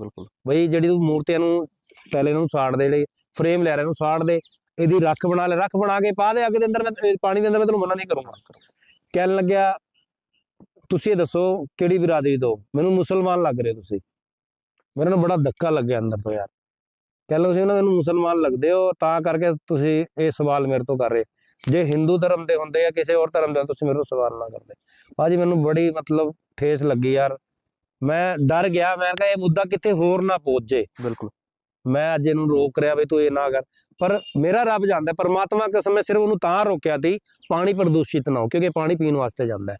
ਬਿਲਕੁਲ। ਬਈ ਜਿਹੜੀ ਤੂੰ ਮੂਰਤੀਆਂ ਨੂੰ ਪਹਿਲੇ ਨੂੰ ਸਾੜ ਦੇ ਲਈ ਫਰੇਮ ਲੈ ਰਿਹਾ ਨੂੰ ਸਾੜ ਦੇ ਇਹਦੀ ਰੱਖ ਬਣਾ ਲੈ ਰੱਖ ਬਣਾ ਕੇ ਪਾ ਦੇ ਅੱਗ ਦੇ ਅੰਦਰ ਮੈਂ ਪਾਣੀ ਦੇ ਅੰਦਰ ਮੈਂ ਤੈਨੂੰ ਮਨਾ ਨਹੀਂ ਕਰੂੰਗਾ। ਕਹਿਣ ਲੱਗਿਆ ਤੁਸੀਂ ਇਹ ਦੱਸੋ ਕਿਹੜੀ ਬਰਾਦਰੀ ਤੋਂ? ਮੈਨੂੰ ਮੁਸਲਮਾਨ ਲੱਗ ਰਹੇ ਤੁਸੀਂ। ਮੇਰੇ ਨੂੰ ਬੜਾ ਧੱਕਾ ਲੱਗਿਆ ਅੰਦਰ ਤੋਂ ਯਾਰ। ਕਹਿ ਲਓ ਤੁਸੀਂ ਨਾ ਮੈਨੂੰ ਮੁਸਲਮਾਨ ਲੱਗਦੇ ਹੋ ਤਾਂ ਕਰਕੇ ਤੁਸੀਂ ਇਹ ਸਵਾਲ ਮੇਰੇ ਤੋਂ ਕਰ ਰਹੇ। ਜੇ ਹਿੰਦੂ ਧਰਮ ਦੇ ਹੁੰਦੇ ਜਾਂ ਕਿਸੇ ਹੋਰ ਧਰਮ ਦੇ ਤੁਸੀਂ ਮੇਰੇ ਤੋਂ ਸਵਾਲ ਨਾ ਕਰਦੇ। ਭਾਜੀ ਮੈਨੂੰ ਬੜੀ ਮਤਲਬ ਠੇਸ ਲੱਗੀ ਯਾਰ। ਮੈਂ ਡਰ ਗਿਆ ਮੈਂ ਕਿਹਾ ਇਹ ਮੁੱਦਾ ਕਿਤੇ ਹੋਰ ਨਾ ਪਹੁੰਚ। ਜੇ ਬਿਲਕੁਲ। ਮੈਂ ਅੱਜ ਇਹਨੂੰ ਰੋਕ ਰਿਹਾ ਵੀ ਤੂੰ ਇਹ ਨਾ ਕਰ। ਪਰ ਮੇਰਾ ਰੱਬ ਜਾਣਦਾ ਪਰਮਾਤਮਾ ਕਸਮ ਮੈਂ ਸਿਰਫ ਉਹਨੂੰ ਤਾਂ ਰੋਕਿਆ ਸੀ ਪਾਣੀ ਪ੍ਰਦੂਸ਼ਿਤ ਨਾ ਹੋ ਕਿਉਂਕਿ ਪਾਣੀ ਪੀਣ ਵਾਸਤੇ ਜਾਂਦਾ ਹੈ।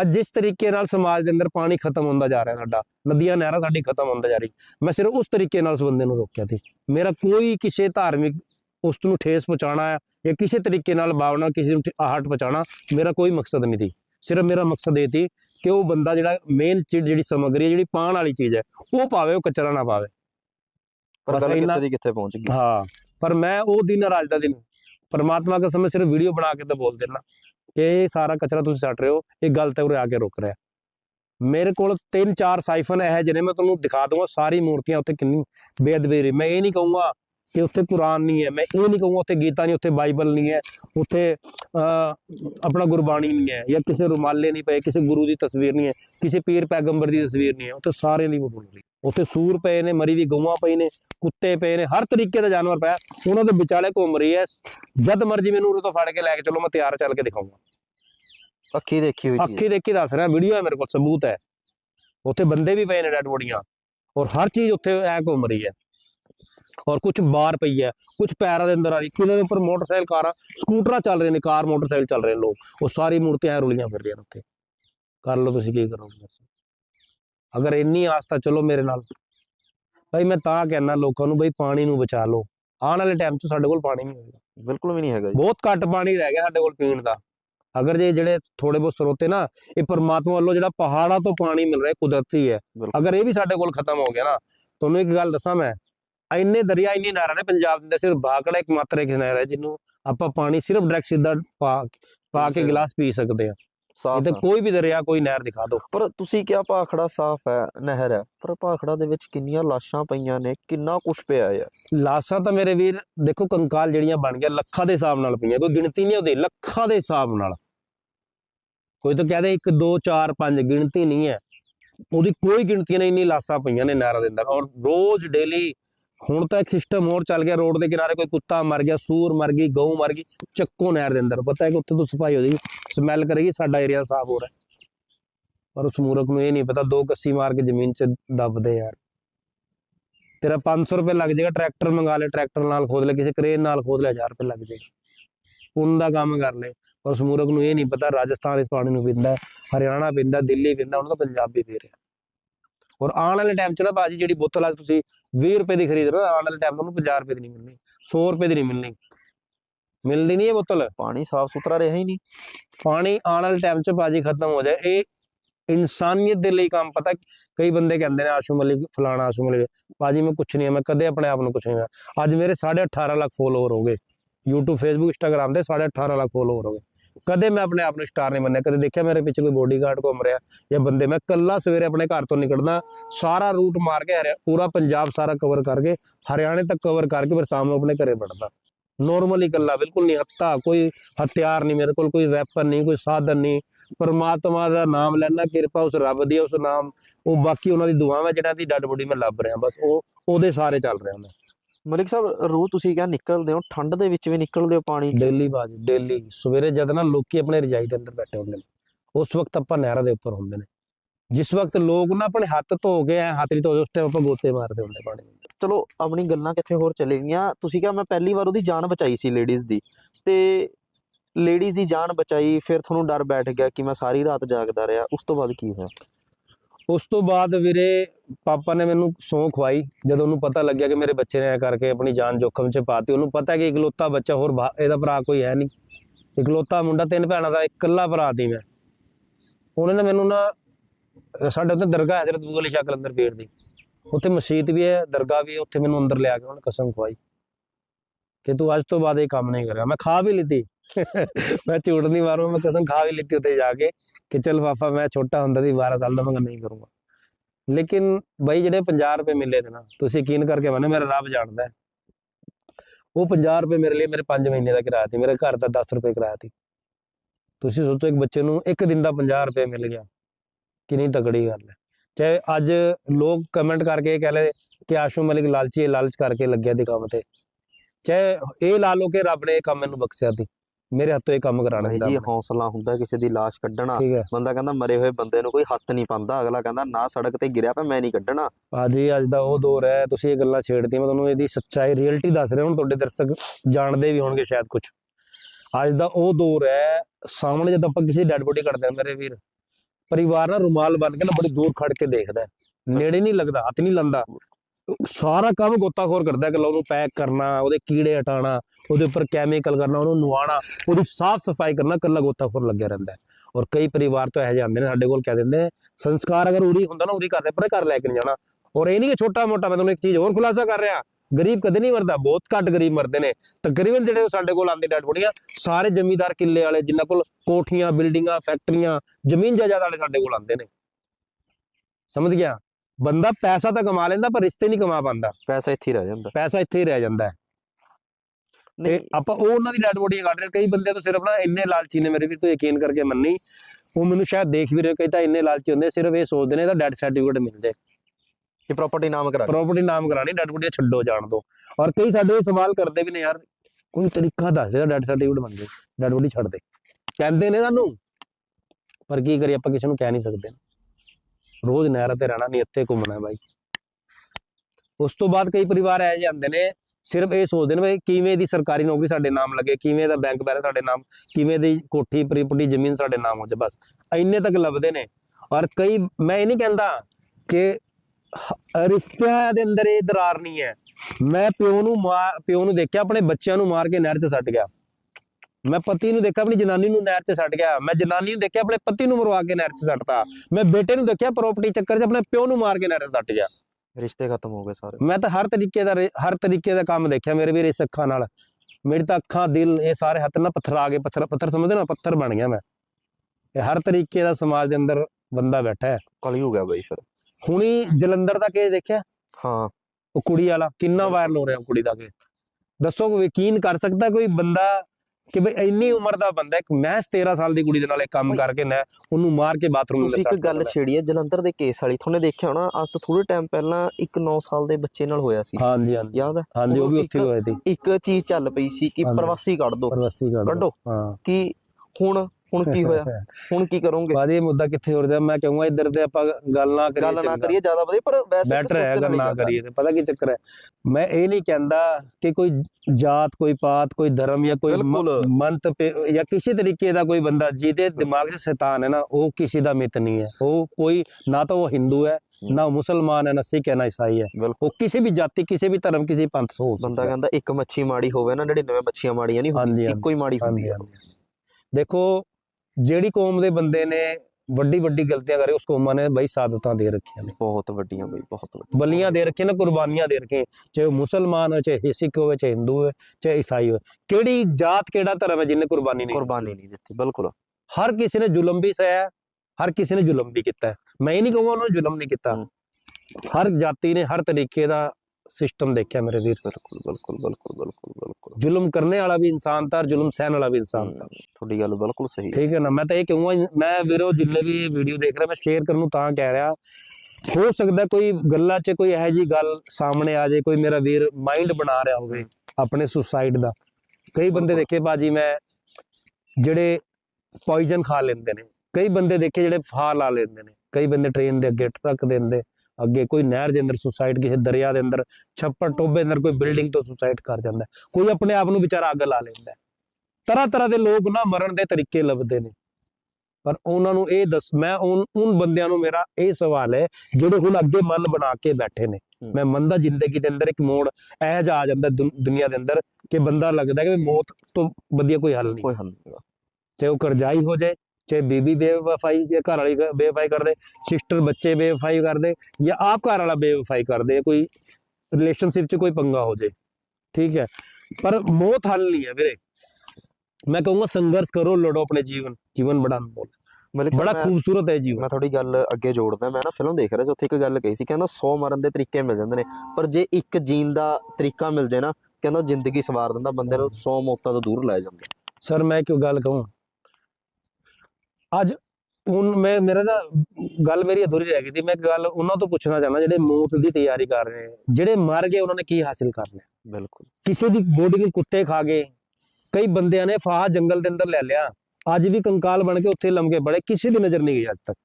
ਅੱਜ ਜਿਸ ਤਰੀਕੇ ਨਾਲ ਸਮਾਜ ਦੇ ਅੰਦਰ ਪਾਣੀ ਖਤਮ ਹੁੰਦਾ ਜਾ ਰਿਹਾ ਸਾਡਾ ਨਦੀਆਂ ਨਹਿਰਾਂ ਸਾਡੀ ਖਤਮ ਹੁੰਦਾ ਜਾ ਰਹੀ। ਮੈਂ ਸਿਰਫ ਉਸ ਤਰੀਕੇ ਨਾਲ ਉਸ ਬੰਦੇ ਨੂੰ ਰੋਕਿਆ ਸੀ। ਮੇਰਾ ਕੋਈ ਕਿਸੇ ਧਾਰਮਿਕ ਉਸ ਨੂੰ ਠੇਸ ਪਹੁੰਚਾਉਣਾ ਹੈ ਜਾਂ ਕਿਸੇ ਤਰੀਕੇ ਨਾਲ ਭਾਵਨਾ ਕਿਸੇ ਨੂੰ ਆਹਟ ਪਹੁੰਚਾਉਣਾ ਮੇਰਾ ਕੋਈ ਮਕਸਦ ਨਹੀਂ ਸੀ। ਸਿਰਫ ਮੇਰਾ ਮਕਸਦ ਇਹ ਸੀ ਕਿ ਉਹ ਬੰਦਾ ਜਿਹੜਾ ਮੇਨ ਚੀਜ਼ ਜਿਹੜੀ ਸਮੱਗਰੀ ਹੈ ਜਿਹੜੀ ਪਾਣ ਵਾਲੀ ਚੀਜ਼ ਹੈ ਉਹ ਪਾਵੇ ਉਹ ਕਚਰਾ ਨਾ ਪਾਵੇ। ਪਰ ਗੱਲ ਕਿੱਥੇ ਦੀ ਕਿੱਥੇ ਪਹੁੰਚ ਗਈ? ਹਾਂ ਪਰ ਮੈਂ ਉਹ ਦਿਨ ਔਰ ਅੱਜ ਦਾ ਦਿਨ ਪਰਮਾਤਮਾ ਕਸਮ ਮੈਂ ਸਿਰਫ ਵੀਡੀਓ ਬਣਾ ਕੇ ਤਾਂ ਬੋਲ ਦੇਣਾ ਇਹ ਸਾਰਾ ਕਚਰਾ ਤੁਸੀਂ ਸੱਟ ਰਹੇ ਹੋ ਇਹ ਗਲਤ ਹੈ ਉਰੇ ਆ ਕੇ ਰੁਕ ਰਿਹਾ। ਮੇਰੇ ਕੋਲ ਤਿੰਨ ਚਾਰ ਸਾਈਫਨ ਹੈ ਜਿਹਨੇ ਮੈਂ ਤੁਹਾਨੂੰ ਦਿਖਾ ਦੂੰਗਾ ਸਾਰੀ ਮੂਰਤੀਆਂ ਉੱਥੇ ਕਿੰਨੀ ਬੇਅਦਬੀ ਮੈਂ ਇਹ ਨਹੀਂ ਕਹੂੰਗਾ ਕਿ ਉੱਥੇ ਕੁਰਾਨ ਨਹੀਂ ਹੈ ਮੈਂ ਇਹ ਨਹੀਂ ਕਹੂੰਗਾ ਉੱਥੇ ਗੀਤਾ ਨਹੀਂ ਉੱਥੇ ਬਾਈਬਲ ਨਹੀਂ ਹੈ ਉੱਥੇ ਅਹ, ਆਪਣਾ ਗੁਰਬਾਣੀ ਨਹੀਂ ਹੈ ਜਾਂ ਕਿਸੇ ਰੁਮਾਲੇ ਨਹੀਂ ਪਏ ਕਿਸੇ ਗੁਰੂ ਦੀ ਤਸਵੀਰ ਨਹੀਂ ਹੈ ਕਿਸੇ ਪੀਰ ਪੈਗੰਬਰ ਦੀ ਤਸਵੀਰ ਨਹੀਂ ਹੈ। ਉੱਥੇ ਸਾਰਿਆਂ ਦੀ ਰਹੀ ਉੱਥੇ ਸੂਰ ਪਏ ਨੇ ਮਰੀ ਦੀ ਗਊਆਂ ਪਈ ਨੇ ਕੁੱਤੇ ਪਏ ਨੇ ਹਰ ਤਰੀਕੇ ਦਾ ਜਾਨਵਰ ਪਿਆ ਉਹਨਾਂ ਦੇ ਵਿਚਾਲੇ ਘੁੰਮ ਰਹੀ ਹੈ ਜਦ ਮਰਜ਼ੀ ਮੈਨੂੰ ਉਰੇ ਤੋਂ ਫੜ ਕੇ ਲੈ ਕੇ ਚਲੋ ਮੈਂ ਤਿਆਰ ਚੱਲ ਕੇ ਦਿਖਾਊਂਗਾ ਅੱਖੀ ਦੇਖੀ ਹੋਈ ਚੀਜ਼। ਅੱਖੀ ਦੇਖ ਦੱਸ ਰਿਹਾ ਵੀਡੀਓ ਹੈ ਮੇਰੇ ਕੋਲ ਸਬੂਤ ਹੈ। ਉੱਥੇ ਬੰਦੇ ਵੀ ਪਏ ਨੇ ਡੈਡ ਬੋਡੀਆਂ। ਔਰ ਹਰ ਚੀਜ਼ ਉੱਥੇ ਐ ਘੁੰਮ ਰਹੀ ਹੈ ਔਰ ਕੁਝ ਬਾਹਰ ਪਈ ਹੈ ਕੁਝ ਪੈਰਾਂ ਦੇ ਅੰਦਰ ਆ ਰਹੀ। ਕਿਲੇ ਦੇ ਉੱਪਰ ਮੋਟਰਸਾਈਕਲ ਕਾਰਾਂ ਸਕੂਟਰਾਂ ਚੱਲ ਰਹੇ ਨੇ ਕਾਰ ਮੋਟਰਸਾਈਕਲ ਚੱਲ ਰਹੇ ਨੇ ਲੋਕ। ਉਹ ਸਾਰੀ ਮੂਰਤੀਆਂ ਐ ਰੁਲੀਆਂ ਫਿਰ ਰਹੀਆਂ ਨੇ ਉੱਥੇ। ਕਰ ਲਓ ਤੁਸੀਂ ਕੀ ਕਰੋਗੇ ਅਗਰ ਇੰਨੀ ਆਸਤਾ ਚਲੋ ਮੇਰੇ ਨਾਲ। ਭਾਈ ਮੈਂ ਤਾਂ ਕਹਿਣਾ ਲੋਕਾਂ ਨੂੰ ਬਈ ਪਾਣੀ ਨੂੰ ਬਚਾ ਲਓ। ਆਉਣ ਵਾਲੇ ਟਾਈਮ 'ਚ ਸਾਡੇ ਕੋਲ ਪਾਣੀ ਨਹੀਂ ਹੋਏਗਾ। ਬਿਲਕੁਲ ਵੀ ਨਹੀਂ ਹੈਗਾ ਜੀ। ਬਹੁਤ ਘੱਟ ਪਾਣੀ ਰਹਿ ਗਿਆ ਸਾਡੇ ਕੋਲ ਪੀਣ ਦਾ। ਅਗਰ ਜੇ ਜਿਹੜੇ ਥੋੜੇ ਬਹੁਤ ਸਰੋਤੇ ਨਾ ਇਹ ਪਰਮਾਤਮਾ ਵੱਲੋਂ ਜਿਹੜਾ ਪਹਾੜਾਂ ਤੋਂ ਪਾਣੀ ਮਿਲ ਰਿਹਾ ਕੁਦਰਤੀ ਹੈ। ਅਗਰ ਇਹ ਵੀ ਸਾਡੇ ਕੋਲ ਖਤਮ ਹੋ ਗਿਆ ਨਾ ਤੁਹਾਨੂੰ ਇੱਕ ਗੱਲ ਦੱਸਾਂ ਮੈਂ ਇੰਨੇ ਦਰਿਆ ਇੰਨੀ ਨਹਿਰਾਂ ਨੇ ਪੰਜਾਬ ਦੇ ਅੰਦਰ ਸਿਰਫ ਬਾਕੜਾ ਇੱਕ ਮਾਤਰ ਇੱਕ ਨਹਿਰ ਹੈ ਜਿਹਨੂੰ ਆਪਾਂ ਪਾਣੀ ਸਿਰਫ ਡਾਇਰੈਕਟ ਸਿੱਧਾ ਪਾ ਪਾ ਕੇ। ਗਿਲਾਸ ਪੀ ਸਕਦੇ ਆ ਸਾਫ਼ ਤੇ ਆ। ਕੋਈ ਵੀ ਦਰਿਆ ਕੋਈ ਨਹਿਰ ਦਿਖਾ ਦਿਓ। ਪਰ ਤੁਸੀਂ ਕਿਹਾ ਭਾਖੜਾ ਸਾਫ਼ ਹੈ ਨਹਿਰ ਹੈ ਪਰ ਭਾਖੜਾ ਦੇ ਵਿੱਚ ਕਿੰਨੀਆਂ ਲਾਸ਼ਾਂ ਪਈਆਂ ਨੇ ਕਿੰਨਾ ਕੁਝ ਪਿਆ ਹੈ ਲਾਸਾਂ ਤਾਂ ਮੇਰੇ ਵੀਰ ਦੇਖੋ ਕੰਕਾਲ ਜਿਹੜੀਆਂ ਬਣ ਗਿਆ ਲੱਖਾਂ ਦੇ ਹਿਸਾਬ ਨਾਲ ਪਈਆਂ ਕੋਈ ਗਿਣਤੀ ਨਹੀਂ ਉਹਦੀ ਲੱਖਾਂ ਦੇ ਹਿਸਾਬ ਨਾਲ। ਕੋਈ ਤਾਂ ਕਹਦੇ 1 2 4 5 ਗਿਣਤੀ ਨਹੀਂ ਹੈ। ਉਹਦੀ ਕੋਈ ਗਿਣਤੀ ਨਹੀਂ ਇੰਨੀ ਲਾਸਾਂ ਪਈਆਂ ਨੇ ਨਹਿਰਾਂ ਦੇ ਅੰਦਰ। ਔਰ ਰੋਜ਼ ਡੇਲੀ ਹੁਣ ਤਾਂ ਇੱਕ ਸਿਸਟਮ ਹੋਰ ਚੱਲ ਗਿਆ ਰੋਡ ਦੇ ਕਿਨਾਰੇ ਕੋਈ ਕੁੱਤਾ ਮਰ ਗਿਆ, ਸੂਰ ਮਰ ਗਈ, ਗਊ ਮਰ ਗਈ, ਚੱਕੋ ਨਹਿਰ ਦੇ ਅੰਦਰ। ਪਤਾ ਹੈ ਕਿ ਉੱਥੇ ਤੋਂ ਸਫ਼ਾਈ ਹੋ ਜਾਏਗੀ ਸਮੈਲ ਕਰੇਗੀ, ਸਾਡਾ ਏਰੀਆ ਸਾਫ਼ ਹੋ ਰਿਹਾ ਪਰ ਉਸ ਮੂਰਖ ਨੂੰ ਇਹ ਨਹੀਂ ਪਤਾ, ਦੋ ਕੱਸੀ ਮਾਰ ਕੇ ਜ਼ਮੀਨ 'ਚ ਦੱਬਦੇ ਯਾਰ। ਤੇਰਾ 500 ਰੁਪਏ ਲੱਗ ਜਾਏਗਾ, ਟਰੈਕਟਰ ਮੰਗਾ ਲੈ, ਟਰੈਕਟਰ ਨਾਲ ਖੋਦ ਲੈ, ਕਿਸੇ ਕਰੇਨ ਨਾਲ ਖੋਦ ਲੈ 1000 ਰੁਪਏ ਲੱਗ ਜਾਏਗਾ। ਪੁੰਨ ਦਾ ਕੰਮ ਕਰ ਲੈ। ਪਰ ਉਸ ਮੂਰਖ ਨੂੰ ਇਹ ਨਹੀਂ ਪਤਾ, ਰਾਜਸਥਾਨ ਇਸ ਪਾਣੀ ਨੂੰ ਪੀਂਦਾ, ਹਰਿਆਣਾ ਪੀਂਦਾ, ਦਿੱਲੀ ਪੀਂਦਾ, ਉਹਨਾਂ ਤਾਂ ਪੰਜਾਬ ਵੀ ਪੀ ਰਿਹਾ। ਔਰ ਆਉਣ ਵਾਲੇ ਟਾਈਮ 'ਚ ਨਾ ਬਾਜੀ ਜਿਹੜੀ ਬੋਤਲ ਅੱਜ ਤੁਸੀਂ 20 ਰੁਪਏ ਦੀ ਖਰੀਦ ਰਹੇ ਹੋ ਆਉਣ ਵਾਲੇ ਟਾਈਮ ਤੁਹਾਨੂੰ 50 ਰੁਪਏ ਦੀ ਨਹੀਂ ਮਿਲਣੀ 100 ਰੁਪਏ ਦੀ ਨਹੀਂ ਮਿਲਣੀ। ਮਿਲਦੀ ਨਹੀਂ ਇਹ ਬੋਤਲ? ਪਾਣੀ ਸਾਫ਼ ਸੁਥਰਾ ਰਿਹਾ ਹੀ ਨਹੀਂ। ਪਾਣੀ ਆਉਣ ਵਾਲੇ ਟਾਈਮ 'ਚ ਬਾਜੀ ਖਤਮ ਹੋ ਜਾਏ। ਇਹ ਇਨਸਾਨੀਅਤ ਦੇ ਲਈ ਕੰਮ ਪਤਾ ਕਈ ਬੰਦੇ ਕਹਿੰਦੇ ਨੇ ਆਸ਼ੂ ਮਲਿਕ ਫਲਾਣਾ ਆਸ਼ੂ ਮਲਿਕ ਬਾਜੀ ਮੈਂ ਕੁਛ ਨਹੀਂ ਮੈਂ ਕਦੇ ਆਪਣੇ ਆਪ ਨੂੰ ਕੁਛ ਨਹੀਂ ਅੱਜ ਮੇਰੇ 18.5 ਲੱਖ ਫੋਲੋਅਰ ਹੋ ਗਏ। YouTube Facebook Instagram ਦੇ 18.5 ਲੱਖ ਫੋਲੋਅਰ ਹੋ ਗਏ। ਕਦੇ ਮੈਂ ਆਪਣੇ ਆਪ ਨੂੰ ਸਟਾਰ ਨਹੀਂ ਮੰਨਿਆ, ਕਦੇ ਦੇਖਿਆ ਮੇਰੇ ਪਿੱਛੇ ਕੋਈ ਬੋਡੀਗਾਰਡ ਘੁੰਮ ਰਿਹਾ ਜਾਂ ਬੰਦੇ, ਮੈਂ ਕੱਲਾ ਸਵੇਰੇ ਆਪਣੇ ਘਰ ਤੋਂ ਨਿਕਲਦਾ ਸਾਰਾ ਰੂਟ ਮਾਰ ਕੇ ਹਰਿਆ, ਪੂਰਾ ਪੰਜਾਬ ਸਾਰਾ ਕਵਰ ਕਰਕੇ, ਹਰਿਆਣੇ ਤੱਕ ਕਵਰ ਕਰਕੇ ਫਿਰ ਸ਼ਾਮ ਨੂੰ ਆਪਣੇ ਘਰੇ ਵੜਦਾ। ਨੋਰਮਲੀ ਕੱਲਾ ਬਿਲਕੁਲ ਨਹੀਂ, ਹੱਤਾ, ਕੋਈ ਹਥਿਆਰ ਨਹੀਂ ਮੇਰੇ ਕੋਲ, ਕੋਈ ਵੈਪਨ ਨਹੀਂ, ਕੋਈ ਸਾਧਨ ਨਹੀਂ। ਪਰਮਾਤਮਾ ਦਾ ਨਾਮ ਲੈਣਾ ਕਿਰਪਾ ਉਸ ਰੱਬ ਦੀ, ਉਸ ਨਾਮ, ਉਹ ਬਾਕੀ ਉਹਨਾਂ ਦੀ ਦੁਆਵਾਂ, ਜਿਹੜਾ ਦੀ ਡੱਡ ਬੋਡੀ ਮੈਂ ਲੱਭ ਰਿਹਾ, ਬਸ ਉਹ, ਉਹਦੇ ਸਾਰੇ ਚੱਲ ਰਿਹਾ ਮੈਂ। ਮਲਿਕ ਸਾਹਿਬ ਰੋਜ਼ ਤੁਸੀਂ ਕਿਹਾ ਨਿਕਲਦੇ ਹੋ ਠੰਡ ਦੇ ਵਿੱਚ ਵੀ ਨਿਕਲਦੇ ਹੋ ਪਾਣੀ ਡੇਲੀ ਬਾਜੀ ਡੇਲੀ। ਸਵੇਰੇ ਜਦ ਨਾ ਲੋਕੀ ਆਪਣੇ ਰਜਾਈ ਦੇ ਅੰਦਰ ਬੈਠੇ ਹੁੰਦੇ ਨੇ ਉਸ ਵਕਤ ਆਪਾਂ ਨਹਿਰਾਂ ਦੇ ਉੱਪਰ ਹੁੰਦੇ ਨੇ। ਜਿਸ ਵਕਤ ਲੋਕ ਨਾ ਆਪਣੇ ਹੱਥ ਧੋ ਕੇ ਐ ਹੱਥ ਨਹੀਂ ਧੋਦੇ ਉਸ ਟਾਈਮ ਆਪਾਂ ਗੋਤੇ ਮਾਰਦੇ ਹੁੰਦੇ ਪਾਣੀ ਚਲੋ ਆਪਣੀ ਗੱਲਾਂ ਕਿੱਥੇ ਹੋਰ ਚਲੇ ਗਈਆਂ। ਤੁਸੀਂ ਕਿਹਾ ਮੈਂ ਪਹਿਲੀ ਵਾਰ ਉਹਦੀ ਜਾਨ ਬਚਾਈ ਸੀ ਲੇਡੀਜ਼ ਦੀ। ਤੇ ਲੇਡੀਜ਼ ਦੀ ਜਾਨ ਬਚਾਈ ਫਿਰ ਤੁਹਾਨੂੰ ਡਰ ਬੈਠ ਗਿਆ ਕਿ ਮੈਂ ਸਾਰੀ ਰਾਤ ਜਾਗਦਾ ਰਿਹਾ। ਉਸ ਤੋਂ ਬਾਅਦ ਕੀ ਹੋਇਆ? ਉਸ ਤੋਂ ਬਾਅਦ ਵੀਰੇ ਪਾਪਾ ਨੇ ਮੈਨੂੰ ਸੌਂ ਖਵਾਈ, ਜਦੋਂ ਉਹਨੂੰ ਪਤਾ ਲੱਗਿਆ ਕਿ ਮੇਰੇ ਬੱਚੇ ਨੇ ਐ ਕਰਕੇ ਆਪਣੀ ਜਾਨ ਜੋਖਮ 'ਚ ਪਾਤੀ ਉਹਨੂੰ ਪਤਾ ਕਿ ਇਕਲੌਤਾ ਬੱਚਾ ਹੋਰ ਇਹਦਾ ਭਰਾ ਕੋਈ ਹੈ ਨਹੀਂ। ਇਕਲੌਤਾ ਮੁੰਡਾ, ਤਿੰਨ ਭੈਣਾਂ ਦਾ ਇਕੱਲਾ ਭਰਾ ਦੀ ਮੈਂ। ਉਹਨੇ ਨਾ ਮੈਨੂੰ ਨਾ, ਸਾਡੇ ਉੱਤੇ ਦਰਗਾਹ ਹਜ਼ਰਤ ਬੁਗਲ ਸ਼ਾਹ ਕਲੰਦਰ ਪੀਰ ਦੀ। ਉੱਥੇ ਮਸਜਿਦ ਵੀ ਹੈ, ਦਰਗਾਹ ਵੀ ਹੈ, ਉੱਥੇ ਮੈਨੂੰ ਅੰਦਰ ਲਿਆ ਕੇ ਉਹਨੇ ਕਸਮ ਖਵਾਈ। ਕਿ ਤੂੰ ਅੱਜ ਤੋਂ ਬਾਅਦ ਇਹ ਕੰਮ ਨਹੀਂ ਕਰੇਗਾ ਮੈਂ ਖਾ ਵੀ ਲਿੱਤੀ ਮੈਂ ਝੂਠ ਨਹੀਂ ਮਾਰੂ ਮੈਂ ਕਸਮ ਖਾ ਵੀ ਲਿੱਤੀ ਉੱਤੇ ਜਾ ਕੇ ਕਿ ਚਲ ਪਾਪਾ ਮੈਂ ਛੋਟਾ ਹੁੰਦਾ ਸੀ 12 ਸਾਲ ਦਾ ਮੈਂ ਨਹੀਂ ਕਰੂੰਗਾ। ਲੇਕਿਨ ਬਈ ਜਿਹੜੇ 50 ਰੁਪਏ ਮਿਲੇ ਤੇ ਨਾ, ਤੁਸੀਂ ਯਕੀਨ ਕਰਕੇ ਮੰਨੋ, ਮੇਰਾ ਰੱਬ ਜਾਣਦਾ ਉਹ 50 ਰੁਪਏ ਮੇਰੇ ਲਈ ਮੇਰੇ 5 ਮਹੀਨੇ ਦਾ ਕਿਰਾਇਆ ਸੀ, ਮੇਰੇ ਘਰ ਦਾ 10 ਰੁਪਏ ਕਿਰਾਇਆ ਸੀ। ਤੁਸੀਂ ਸੋਚੋ ਇੱਕ ਬੱਚੇ ਨੂੰ ਇੱਕ ਦਿਨ ਦਾ 50 ਰੁਪਏ ਮਿਲ ਗਿਆ, ਕਿੰਨੀ ਤਕੜੀ ਗੱਲ ਹੈ। ਚਾਹੇ ਅੱਜ ਲੋਕ ਕਮੈਂਟ ਕਰਕੇ ਕਹਿ ਲੈ ਕਿ ਆਸ਼ੂ ਮਲਿਕ ਲਾਲਚੀ ਲਾਲਚ ਕਰਕੇ ਲੱਗਿਆ ਦੀ ਕੰਮ ਤੇ। ਚਾਹੇ ਇਹ ਲਾ ਲੋ ਕਿ ਰੱਬ ਨੇ ਇਹ ਕੰਮ ਮੈਨੂੰ ਬਖਸ਼ਿਆ ਸੀ। ਮੇਰੇ ਹੱਥੋਂ ਇਹ ਕੰਮ ਕਰਾਣਾ ਜੀ। ਹੌਸਲਾ ਹੁੰਦਾ ਕਿਸੇ ਦੀ ਲਾਸ਼ ਕੱਢਣਾ। ਬੰਦਾ ਕਹਿੰਦਾ ਮਰੇ ਹੋਏ ਬੰਦੇ ਨੂੰ ਕੋਈ ਹੱਥ ਨਹੀਂ ਪਾਉਂਦਾ। ਅਗਲਾ ਕਹਿੰਦਾ ਨਾ ਸੜਕ ਤੇ ਗਿਰਿਆ ਪਿਆ ਮੈਂ ਨਹੀਂ ਕੱਢਣਾ। ਭਾਜੀ ਅੱਜ ਦਾ ਉਹ ਦੌਰ ਹੈ ਤੁਸੀਂ ਇਹ ਗੱਲਾਂ ਛੇੜਦੀਆਂ ਮੈਂ ਤੁਹਾਨੂੰ ਇਹਦੀ ਸੱਚਾਈ ਰਿਐਲਿਟੀ ਦੱਸ ਰਿਹਾ ਹੁਣ ਤੁਹਾਡੇ ਦਰਸ਼ਕ ਜਾਣਦੇ ਵੀ ਹੋਣਗੇ ਸ਼ਾਇਦ ਕੁਝ ਅੱਜ ਦਾ ਉਹ ਦੌਰ ਹੈ ਸਾਹਮਣੇ ਜਦ ਆਪਾਂ ਕਿਸੇ ਡੈਡ ਬੋਡੀ ਕੱਢਦੇ ਹਾਂ ਮੇਰੇ ਵੀਰ ਪਰਿਵਾਰ ਨਾ ਰੁਮਾਲ ਬੰਨ ਕੇ ਨਾ ਬੜੀ ਦੂਰ ਖੜ ਕੇ ਦੇਖਦਾ। ਨੇੜੇ ਨਹੀਂ ਲੱਗਦਾ ਹੱਥ ਨਹੀਂ ਲਾਂਦਾ ਸਾਰਾ ਕੰਮ ਗੋਤਾਖੋਰ ਕਰਦਾ ਕਿ ਉਹਨੂੰ ਪੈਕ ਕਰਨਾ, ਉਹਦੇ ਕੀੜੇ ਹਟਾਉਣਾ, ਉਹਦੇ ਉੱਪਰ ਕੈਮੀਕਲ ਕਰਨਾ, ਉਹਨੂੰ ਨਵਾਉਣਾ, ਉਹਦੀ ਸਾਫ਼ ਸਫ਼ਾਈ ਕਰਨਾ ਕੱਲਾ ਗੋਤਾਖੋਰ ਲੱਗਿਆ ਰਹਿੰਦਾ ਔਰ ਕਈ ਪਰਿਵਾਰ ਤੋਂ ਇਹੋ ਜਿਹੇ ਆਉਂਦੇ ਨੇ ਸਾਡੇ ਕੋਲ, ਕਹਿ ਦਿੰਦੇ ਨੇ, ਸੰਸਕਾਰ ਅਗਰ ਉਰੀ ਹੁੰਦਾ ਨਾ, ਉਰੀ ਕਰਦੇ ਪਰ ਘਰ ਲੈ ਕੇ ਨਹੀਂ ਜਾਣਾ। ਔਰ ਇਹ ਨਹੀਂ ਕਿ ਛੋਟਾ ਮੋਟਾ ਮੈਂ ਤੁਹਾਨੂੰ ਇੱਕ ਚੀਜ਼ ਹੋਰ ਖੁਲਾਸਾ ਕਰ ਰਿਹਾ, ਗਰੀਬ ਕਦੇ ਨਹੀਂ ਮਰਦਾ, ਬਹੁਤ ਘੱਟ ਗਰੀਬ ਮਰਦੇ ਨੇ। ਤਕਰੀਬਨ ਜਿਹੜੇ ਸਾਡੇ ਕੋਲ ਆਉਂਦੇ ਡੈਡ ਬੋਡੀਆਂ, ਸਾਰੇ ਜ਼ਮੀਂਦਾਰ ਕਿੱਲੇ ਵਾਲੇ, ਜਿਨ੍ਹਾਂ ਕੋਲ ਕੋਠੀਆਂ, ਬਿਲਡਿੰਗਾਂ, ਫੈਕਟਰੀਆਂ, ਜ਼ਮੀਨ ਜਾਇਦਾਦ ਵਾਲੇ ਸਾਡੇ ਕੋਲ ਆਉਂਦੇ ਨੇ। ਸਮਝ ਗਿਆ? ਬੰਦਾ ਪੈਸਾ ਤਾਂ ਕਮਾ ਲੈਂਦਾ ਪਰ ਰਿਸ਼ਤੇ ਨਹੀਂ ਕਮਾ ਪਾਉਂਦਾ। ਪੈਸਾ ਇੱਥੇ ਹੀ ਰਹਿ ਜਾਂਦਾ। ਪੈਸਾ ਇੱਥੇ ਹੀ ਰਹਿ ਜਾਂਦਾ ਹੈ। ਤੇ ਆਪਾਂ ਉਹ ਉਹਨਾਂ ਦੀ ਡੈਡ ਬੋਡੀ ਕੱਢ ਰਹੇ ਕਈ ਬੰਦੇ ਤਾਂ ਸਿਰਫ ਨਾ ਇੰਨੇ ਲਾਲਚੀ ਨੇ ਮੇਰੇ ਵੀਰ ਤੋਂ ਯਕੀਨ ਕਰਕੇ ਮੰਨੀ। ਉਹ ਮੈਨੂੰ ਸ਼ਾਇਦ ਦੇਖ ਵੀ ਰਹੇ ਕਈ ਤਾਂ ਇੰਨੇ ਲਾਲਚੀ ਹੁੰਦੇ ਸਿਰਫ ਇਹ ਸੋਚਦੇ ਨੇ ਇਹਦਾ ਡੈਡ ਸਰਟੀਫਿਕੇਟ ਮਿਲ ਜਾਏ ਕਿ ਪ੍ਰਾਪਰਟੀ ਨਾਮ ਕਰਾ। ਪ੍ਰਾਪਰਟੀ ਨਾਮ ਕਰਾਣੀ ਡੈਡ ਬੋਡੀ ਛੱਡੋ ਜਾਣ ਦੋ। ਔਰ ਕਈ ਸਾਡੇ ਇਹ ਸਵਾਲ ਕਰਦੇ ਵੀ ਨੇ ਯਾਰ ਕੋਈ ਤਰੀਕਾ ਦੱਸ ਜਿਹੜਾ ਡੈਡ ਸਰਟੀਫਿਕੇਟ ਜਾਏ ਡੈਡ ਬੋਡੀ ਛੱਡ ਦੇ। ਕਹਿੰਦੇ ਨੇ ਸਾਨੂੰ ਪਰ ਕੀ ਕਰੀਏ ਆਪਾਂ ਕਿਸੇ ਨੂੰ ਕਹਿ ਨਹੀਂ ਸਕਦੇ। ਰੋਜ਼ ਨਹਿਰ ਤੇ ਰਹਿਣਾ ਨਹੀਂ, ਇੱਥੇ ਘੁੰਮਣਾ ਬਾਈ। ਉਸ ਤੋਂ ਬਾਅਦ ਕਈ ਪਰਿਵਾਰ ਐ ਜਾਂਦੇ ਨੇ, ਸਿਰਫ ਇਹ ਸੋਚਦੇ ਨੇ ਵੀ ਕਿਵੇਂ ਦੀ ਸਰਕਾਰੀ ਨੌਕਰੀ ਸਾਡੇ ਨਾਮ ਲੱਗੇ, ਕਿਵੇਂ ਦਾ ਬੈਂਕ ਬੈਲੈਂਸ ਸਾਡੇ ਨਾਮ, ਕਿਵੇਂ ਦੀ ਕੋਠੀ ਪ੍ਰਾਪਰਟੀ ਜ਼ਮੀਨ ਸਾਡੇ ਨਾਮ ਹੋ ਜਾਏ, ਬਸ। ਇੰਨੇ ਤੱਕ ਲੱਭਦੇ ਨੇ। ਔਰ ਕਈ, ਮੈਂ ਇਹ ਨਹੀਂ ਕਹਿੰਦਾ ਕਿ ਰਿਸ਼ਤਿਆਂ ਦੇ ਅੰਦਰ ਇਹ ਦਰਾਰ ਨਹੀਂ ਹੈ। ਮੈਂ ਪਿਓ ਨੂੰ ਮਾਰ ਪਿਓ ਨੂੰ ਦੇਖਿਆ, ਆਪਣੇ ਬੱਚਿਆਂ ਨੂੰ ਮਾਰ ਕੇ ਨਹਿਰ 'ਚ ਸੱਟ ਗਿਆ। ਮੈਂ ਪਤੀ ਨੂੰ ਦੇਖਿਆ ਆਪਣੀ ਜਨਾਨੀ ਨੂੰ ਨਹਿਰ 'ਚ ਸੱਟ ਗਿਆ। ਮੈਂ ਜਨਾਨੀ ਨੂੰ ਦੇਖਿਆ ਆਪਣੇ ਪਤੀ ਨੂੰ ਮਰਵਾ ਕੇ ਨਹਿਰ 'ਚ ਸੱਟਤਾ। ਮੈਂ ਬੇਟੇ ਨੂੰ ਦੇਖਿਆ ਪ੍ਰਾਪਰਟੀ ਚੱਕਰ 'ਚ ਆਪਣੇ ਪਿਓ ਨੂੰ ਮਾਰ ਕੇ ਨਹਿਰ 'ਚ ਸੱਟ ਗਿਆ। ਰਿਸ਼ਤੇ ਖਤਮ ਹੋ ਗਏ ਸਾਰੇ। ਮੈਂ ਤਾਂ ਹਰ ਤਰੀਕੇ ਦਾ ਹਰ ਤਰੀਕੇ ਦਾ ਕੰਮ ਦੇਖਿਆ ਮੇਰੇ ਵੀਰ ਇਸ ਅੱਖਾਂ ਨਾਲ। ਮੇਰੀ ਤਾਂ ਅੱਖਾਂ ਦਿਲ ਇਹ ਸਾਰੇ ਹੱਥ ਨਾਲ ਪੱਥਰ ਆ ਗਏ ਪੱਥਰ ਪੱਥਰ ਸਮਝਦੇ ਨਾ ਪੱਥਰ ਬਣ ਗਿਆ ਮੈਂ। ਇਹ ਹਰ ਤਰੀਕੇ ਦਾ ਸਮਾਜ ਦੇ ਅੰਦਰ ਬੰਦਾ ਬੈਠਾ ਹੈ। ਕਲੀ ਹੋ ਗਿਆ ਬਈ ਫਿਰ। ਹੁਣੀ ਜਲੰਧਰ ਦਾ ਕੇਸ ਦੇਖਿਆ? ਹਾਂ। ਉਹ ਕੁੜੀ ਵਾਲਾ ਕਿੰਨਾ ਵਾਇਰਲ ਹੋ ਰਿਹਾ ਕੁੜੀ ਦਾ ਕੇਸ। ਦੱਸੋ ਕੋਈ ਯਕੀਨ ਕਰ ਸਕਦਾ ਕੋਈ ਬੰਦਾ ਕਿ ਬਈ ਇੰਨੀ ਉਮਰ ਦਾ ਬੰਦਾ ਇੱਕ ਮਹਿਜ਼ 13 ਸਾਲ ਦੀ ਕੁੜੀ ਦੇ ਨਾਲ ਇਹ ਕੰਮ ਕਰਕੇ ਨਾ ਉਹਨੂੰ ਮਾਰ ਕੇ ਬਾਥਰੂਮ ਦੇ ਤੁਸੀਂ ਇੱਕ ਗੱਲ ਛੇੜੀ ਹੈ ਜਲੰਧਰ ਦੇ ਕੇਸ ਵਾਲੀ। ਤੁਹਾਨੇ ਦੇਖਿਆ ਹੋਣਾ ਅੱਜ ਤੋਂ ਥੋੜੇ ਟਾਈਮ ਪਹਿਲਾਂ ਇੱਕ 9 ਸਾਲ ਦੇ ਬੱਚੇ ਨਾਲ ਹੋਇਆ ਸੀ। ਹਾਂਜੀ ਹਾਂਜੀ। ਯਾਦ ਹੈ ਹਾਂਜੀ ਉਹ ਵੀ ਉੱਥੇ ਹੀ ਹੋਏ ਸੀ। ਇੱਕ ਚੀਜ਼ ਚੱਲ ਪਈ ਸੀ ਕਿ। ਪ੍ਰਵਾਸੀ ਕੱਢ ਦੋ। ਪ੍ਰਵਾਸੀ ਕੱਢੋ ਕੱਢੋ। ਹਾਂ। ਕਿ ਹੁਣ ਹੁਣ ਕੀ ਹੋਇਆ ਹੁਣ ਕੀ ਕਰੋਗੇ ਬਾਜੀ ਇਹ ਮੁੱਦਾ ਕਿੱਥੇ ਹੋ ਰਿਹਾ ਮੈਂ ਕਹੂੰਗਾ ਇੱਧਰ ਤੇ ਆਪਾਂ ਗੱਲ ਨਾ ਕਰੀਏ ਗੱਲ ਨਾ। ਕਰੀਏ ਜ਼ਿਆਦਾ ਵਧੀਆ ਪਰ ਵੈਸੇ ਬੈਟਰ ਹੈ ਨਾ ਗੱਲ ਹੈ। ਕਰੀਏ ਤੇ ਪਤਾ ਕੀ ਚੱਕਰ ਹੈ ਮੈਂ ਇਹ ਨਹੀਂ ਕਹਿੰਦਾ ਕਿ ਕੋਈ ਜਾਤ ਕੋਈ ਪਾਤ ਕੋਈ ਧਰਮ ਜਾਂ ਕੋਈ। ਮੰਤ ਜਾਂ ਕਿਸੇ ਤਰੀਕੇ ਦਾ ਕੋਈ ਬੰਦਾ ਜਿਹਦੇ ਦਿਮਾਗ 'ਚ ਸ਼ੈਤਾਨ ਹੈ ਨਾ ਉਹ ਕਿਸੇ ਦਾ ਮਿੱਤ ਨਹੀਂ ਹੈ ਉਹ ਕੋਈ ਨਾ ਤਾਂ ਉਹ ਹਿੰਦੂ ਹੈ ਨਾ ਮੁਸਲਮਾਨ ਹੈ ਨਾ ਸਿੱਖ ਹੈ ਨਾ ਈਸਾਈ ਹੈ ਉਹ ਕਿਸੇ ਵੀ ਜਾਤੀ ਕਿਸੇ ਵੀ ਧਰਮ ਕਿਸੇ ਪੰਥ ਤੋਂ ਬੰਦਾ। ਕਹਿੰਦਾ ਇੱਕ ਮੱਛੀ ਮਾੜੀ ਹੋਵੇ ਨਾ 99 ਮੱਛੀਆਂ ਮਾੜੀਆਂ ਨਹੀਂ ਹੁੰਦੀਆਂ। ਇੱਕੋ ਹੀ ਮਾੜੀ ਹੁੰਦੀ ਹੈ ਦੇਖੋ ਜਿਹੜੀ ਕੌਮ ਦੇ ਬੰਦੇ ਨੇ ਵੱਡੀ ਵੱਡੀ ਗਲਤੀਆਂ ਕਰੇ ਉਸ ਕੌਮਾਂ ਨੇ ਬਈ ਸਾਦਤਾਂ ਦੇ ਰੱਖੀਆਂ ਨੇ। ਬਹੁਤ ਵੱਡੀਆਂ ਬਈ ਬਹੁਤ ਵੱਡੀਆਂ। ਬਲੀਆਂ ਦੇ ਰੱਖੀਆਂ ਨੇ ਕੁਰਬਾਨੀਆਂ ਦੇ ਰੱਖੀਆਂ ਚਾਹੇ ਉਹ ਮੁਸਲਮਾਨ ਹੋ ਚਾਹੇ ਸਿੱਖ ਹੋਵੇ ਚਾਹੇ ਹਿੰਦੂ ਹੋਵੇ ਚਾਹੇ ਈਸਾਈ ਹੋਵੇ। ਕਿਹੜੀ ਜਾਤ ਕਿਹੜਾ ਧਰਮ ਹੈ ਜਿਹਨੇ ਕੁਰਬਾਨੀ ਨਹੀਂ ਕੁਰਬਾਨੀ ਨਹੀਂ ਦਿੱਤੀ ਬਿਲਕੁਲ। ਹਰ ਕਿਸੇ ਨੇ ਜ਼ੁਲਮ ਵੀ ਸਹਿਆ ਹਰ ਕਿਸੇ ਨੇ ਜ਼ੁਲਮ ਵੀ ਕੀਤਾ। ਮੈਂ ਇਹ ਨਹੀਂ ਕਹੂੰਗਾ ਉਹਨਾਂ ਨੇ ਜ਼ੁਲਮ ਨਹੀਂ ਕੀਤਾ। ਹਰ ਜਾਤੀ ਨੇ ਹਰ ਤਰੀਕੇ ਦਾ ਸਿਸਟਮ ਦੇਖਿਆ ਮੇਰੇ ਵੀਰ? ਬਿਲਕੁਲ ਬਿਲਕੁਲ ਬਿਲਕੁਲ ਬਿਲਕੁਲ ਬਿਲਕੁਲ। ਜ਼ੁਲਮ ਕਰਨੇ ਵਾਲਾ ਵੀ ਇਨਸਾਨ ਤਾਂ ਜ਼ੁਲਮ ਸਹਿਣ ਵਾਲਾ ਵੀ ਇਨਸਾਨ ਤਾਂ। ਤੁਹਾਡੀ ਗੱਲ ਬਿਲਕੁਲ ਸਹੀ ਹੈ। ਠੀਕ ਹੈ ਨਾ ਮੈਂ ਤਾਂ ਇਹ ਕਹੂੰਗਾ ਮੈਂ ਵੀਰੋ ਜਿੰਨੇ ਵੀ ਵੀਡੀਓ ਦੇਖ ਰਿਹਾ ਮੈਂ ਸ਼ੇਅਰ ਕਰਨ ਨੂੰ ਤਾਂ ਕਹਿ ਰਿਹਾ। ਹੋ ਸਕਦਾ ਕੋਈ ਗੱਲਾਂ 'ਚ ਕੋਈ ਇਹੋ ਜੀ ਗੱਲ ਸਾਹਮਣੇ ਆ ਜਾਏ ਕੋਈ ਮੇਰਾ ਵੀਰ ਮਾਈਂਡ ਬਣਾ ਰਿਹਾ ਹੋਵੇ ਆਪਣੇ ਸੁਸਾਈਡ ਦਾ। ਕਈ ਬੰਦੇ ਦੇਖੇ ਬਾਜੀ ਮੈਂ ਜਿਹੜੇ ਪੋਇਜ਼ਨ ਖਾ ਲੈਂਦੇ ਨੇ ਕਈ ਬੰਦੇ ਦੇਖੇ ਜਿਹੜੇ ਫਾਹ ਲਾ ਲੈਂਦੇ ਨੇ ਕਈ ਬੰਦੇ ਟ੍ਰੇਨ ਦੇ ਅੱਗੇ ਟਰੱਕ ਦੇ ਅੱਗੇ ਕੋਈ ਨਹਿਰ ਦੇ ਅੰਦਰ ਸੁਸਾਈਡ ਕਿਸੇ ਦਰਿਆ ਦੇ ਅੰਦਰ ਛੱਪੜ ਟੋਬੇ ਦੇ ਅੰਦਰ ਕੋਈ ਬਿਲਡਿੰਗ ਤੋਂ ਸੁਸਾਈਡ ਕਰ ਜਾਂਦਾ। ਕੋਈ ਆਪਣੇ ਆਪ ਨੂੰ ਵਿਚਾਰਾ ਅੱਗ ਲਾ ਲੈਂਦਾ। ਤਰ੍ਹਾਂ ਤਰ੍ਹਾਂ ਦੇ ਲੋਕ ਨਾ ਮਰਨ ਦੇ ਤਰੀਕੇ ਲੱਭਦੇ ਨੇ ਪਰ ਉਹਨਾਂ ਨੂੰ ਇਹ ਦੱਸ ਮੈਂ ਉਨ ਬੰਦਿਆਂ ਨੂੰ ਮੇਰਾ ਇਹ ਸਵਾਲ ਹੈ ਜਿਹੜੇ ਹੁਣ ਅੱਗੇ ਮਨ ਬਣਾ ਕੇ ਬੈਠੇ ਨੇ। ਮੈਂ ਮੰਨਦਾ ਜ਼ਿੰਦਗੀ ਦੇ ਅੰਦਰ ਇੱਕ ਮੋੜ ਇਹੋ ਜਿਹਾ ਆ ਜਾਂਦਾ ਦੁਨ- ਦੁਨੀਆ ਦੇ ਅੰਦਰ ਕਿ ਬੰਦਾ ਲੱਗਦਾ ਕਿ ਮੌਤ ਤੋਂ ਵਧੀਆ ਕੋਈ ਹੱਲ ਨਹੀਂ ਕੋਈ ਹੱਲ ਨਹੀਂ ਚਾਹੇ ਉਹ ਕਰਜ਼ਾਈ ਹੋ ਜਾਏ ਚਾਹੇ ਬੀਬੀ ਬੇਵਫਾਈ ਜਾਂ ਘਰ ਵਾਲੀ ਬੇਵਫਾਈ ਕਰਦੇ ਸਿਸਟਰ ਬੱਚੇ ਬੇਵਫਾਈ ਕਰਦੇ ਜਾਂ ਆਪ ਘਰ ਵਾਲਾ ਬੇਵਫਾਈ ਕਰਦੇ ਕੋਈ ਰਿਲੇਸ਼ਨਸ਼ਿਪ 'ਚ ਕੋਈ ਪੰਗਾ ਹੋ ਜਾਏ ਠੀਕ ਹੈ? ਪਰ ਮੌਤ ਹੱਲ ਨਹੀਂ ਹੈ ਵੀਰੇ। ਮੈਂ ਕਹੂੰਗਾ ਸੰਘਰਸ਼ ਕਰੋ ਲੜੋ ਆਪਣੇ ਜੀਵਨ ਜੀਵਨ ਬੜਾ ਅਨਮੋਲ ਮਲਿਕ ਬੜਾ ਖੂਬਸੂਰਤ ਹੈ ਜੀਵਨ। ਮੈਂ ਤੁਹਾਡੀ ਗੱਲ ਅੱਗੇ ਜੋੜਦਾ ਮੈਂ ਨਾ ਫਿਲਮ ਦੇਖ ਰਿਹਾ ਸੀ ਉੱਥੇ ਇੱਕ ਗੱਲ ਕਹੀ ਸੀ ਕਹਿੰਦਾ 100 ਮਰਨ ਦੇ ਤਰੀਕੇ ਮਿਲ ਜਾਂਦੇ ਨੇ ਪਰ ਜੇ ਇੱਕ ਜੀਣ ਦਾ ਤਰੀਕਾ ਮਿਲ ਜਾਏ ਨਾ ਕਹਿੰਦਾ ਜ਼ਿੰਦਗੀ ਸਵਾਰ ਦਿੰਦਾ ਬੰਦੇ ਨੂੰ 100 ਮੌਤਾਂ ਤੋਂ ਦੂਰ ਲੈ ਜਾਂਦਾ। ਸਰ ਮੈਂ ਕਿਉਂ ਗੱਲ ਕਹੂੰ ਅੱਜ ਹੁਣ ਮੈਂ ਮੇਰਾ ਨਾ ਗੱਲ ਮੇਰੀ ਅਧੂਰੀ ਰਹਿ ਗਈ ਸੀ। ਮੈਂ ਗੱਲ ਉਹਨਾਂ ਤੋਂ ਪੁੱਛਣਾ ਚਾਹੁੰਦਾ ਜਿਹੜੇ ਮੌਤ ਦੀ ਤਿਆਰੀ ਕਰ ਰਹੇ ਨੇ ਜਿਹੜੇ ਮਰ ਗਏ ਉਹਨਾਂ ਨੇ ਕੀ ਹਾਸਿਲ ਕਰ ਲਿਆ ਬਿਲਕੁਲ। ਕਿਸੇ ਦੀ ਬੋਡੀ ਨੂੰ ਕੁੱਤੇ ਖਾ ਗਏ ਕਈ ਬੰਦਿਆਂ ਨੇ ਫਾਹਾ ਜੰਗਲ ਦੇ ਅੰਦਰ ਲੈ ਲਿਆ ਅੱਜ ਵੀ ਕੰਕਾਲ ਬਣ ਕੇ ਉੱਥੇ ਲੰਮਕੇ ਬੜੇ ਕਿਸੇ ਦੀ ਨਜ਼ਰ ਨਹੀਂ ਗਈ ਅੱਜ ਤੱਕ।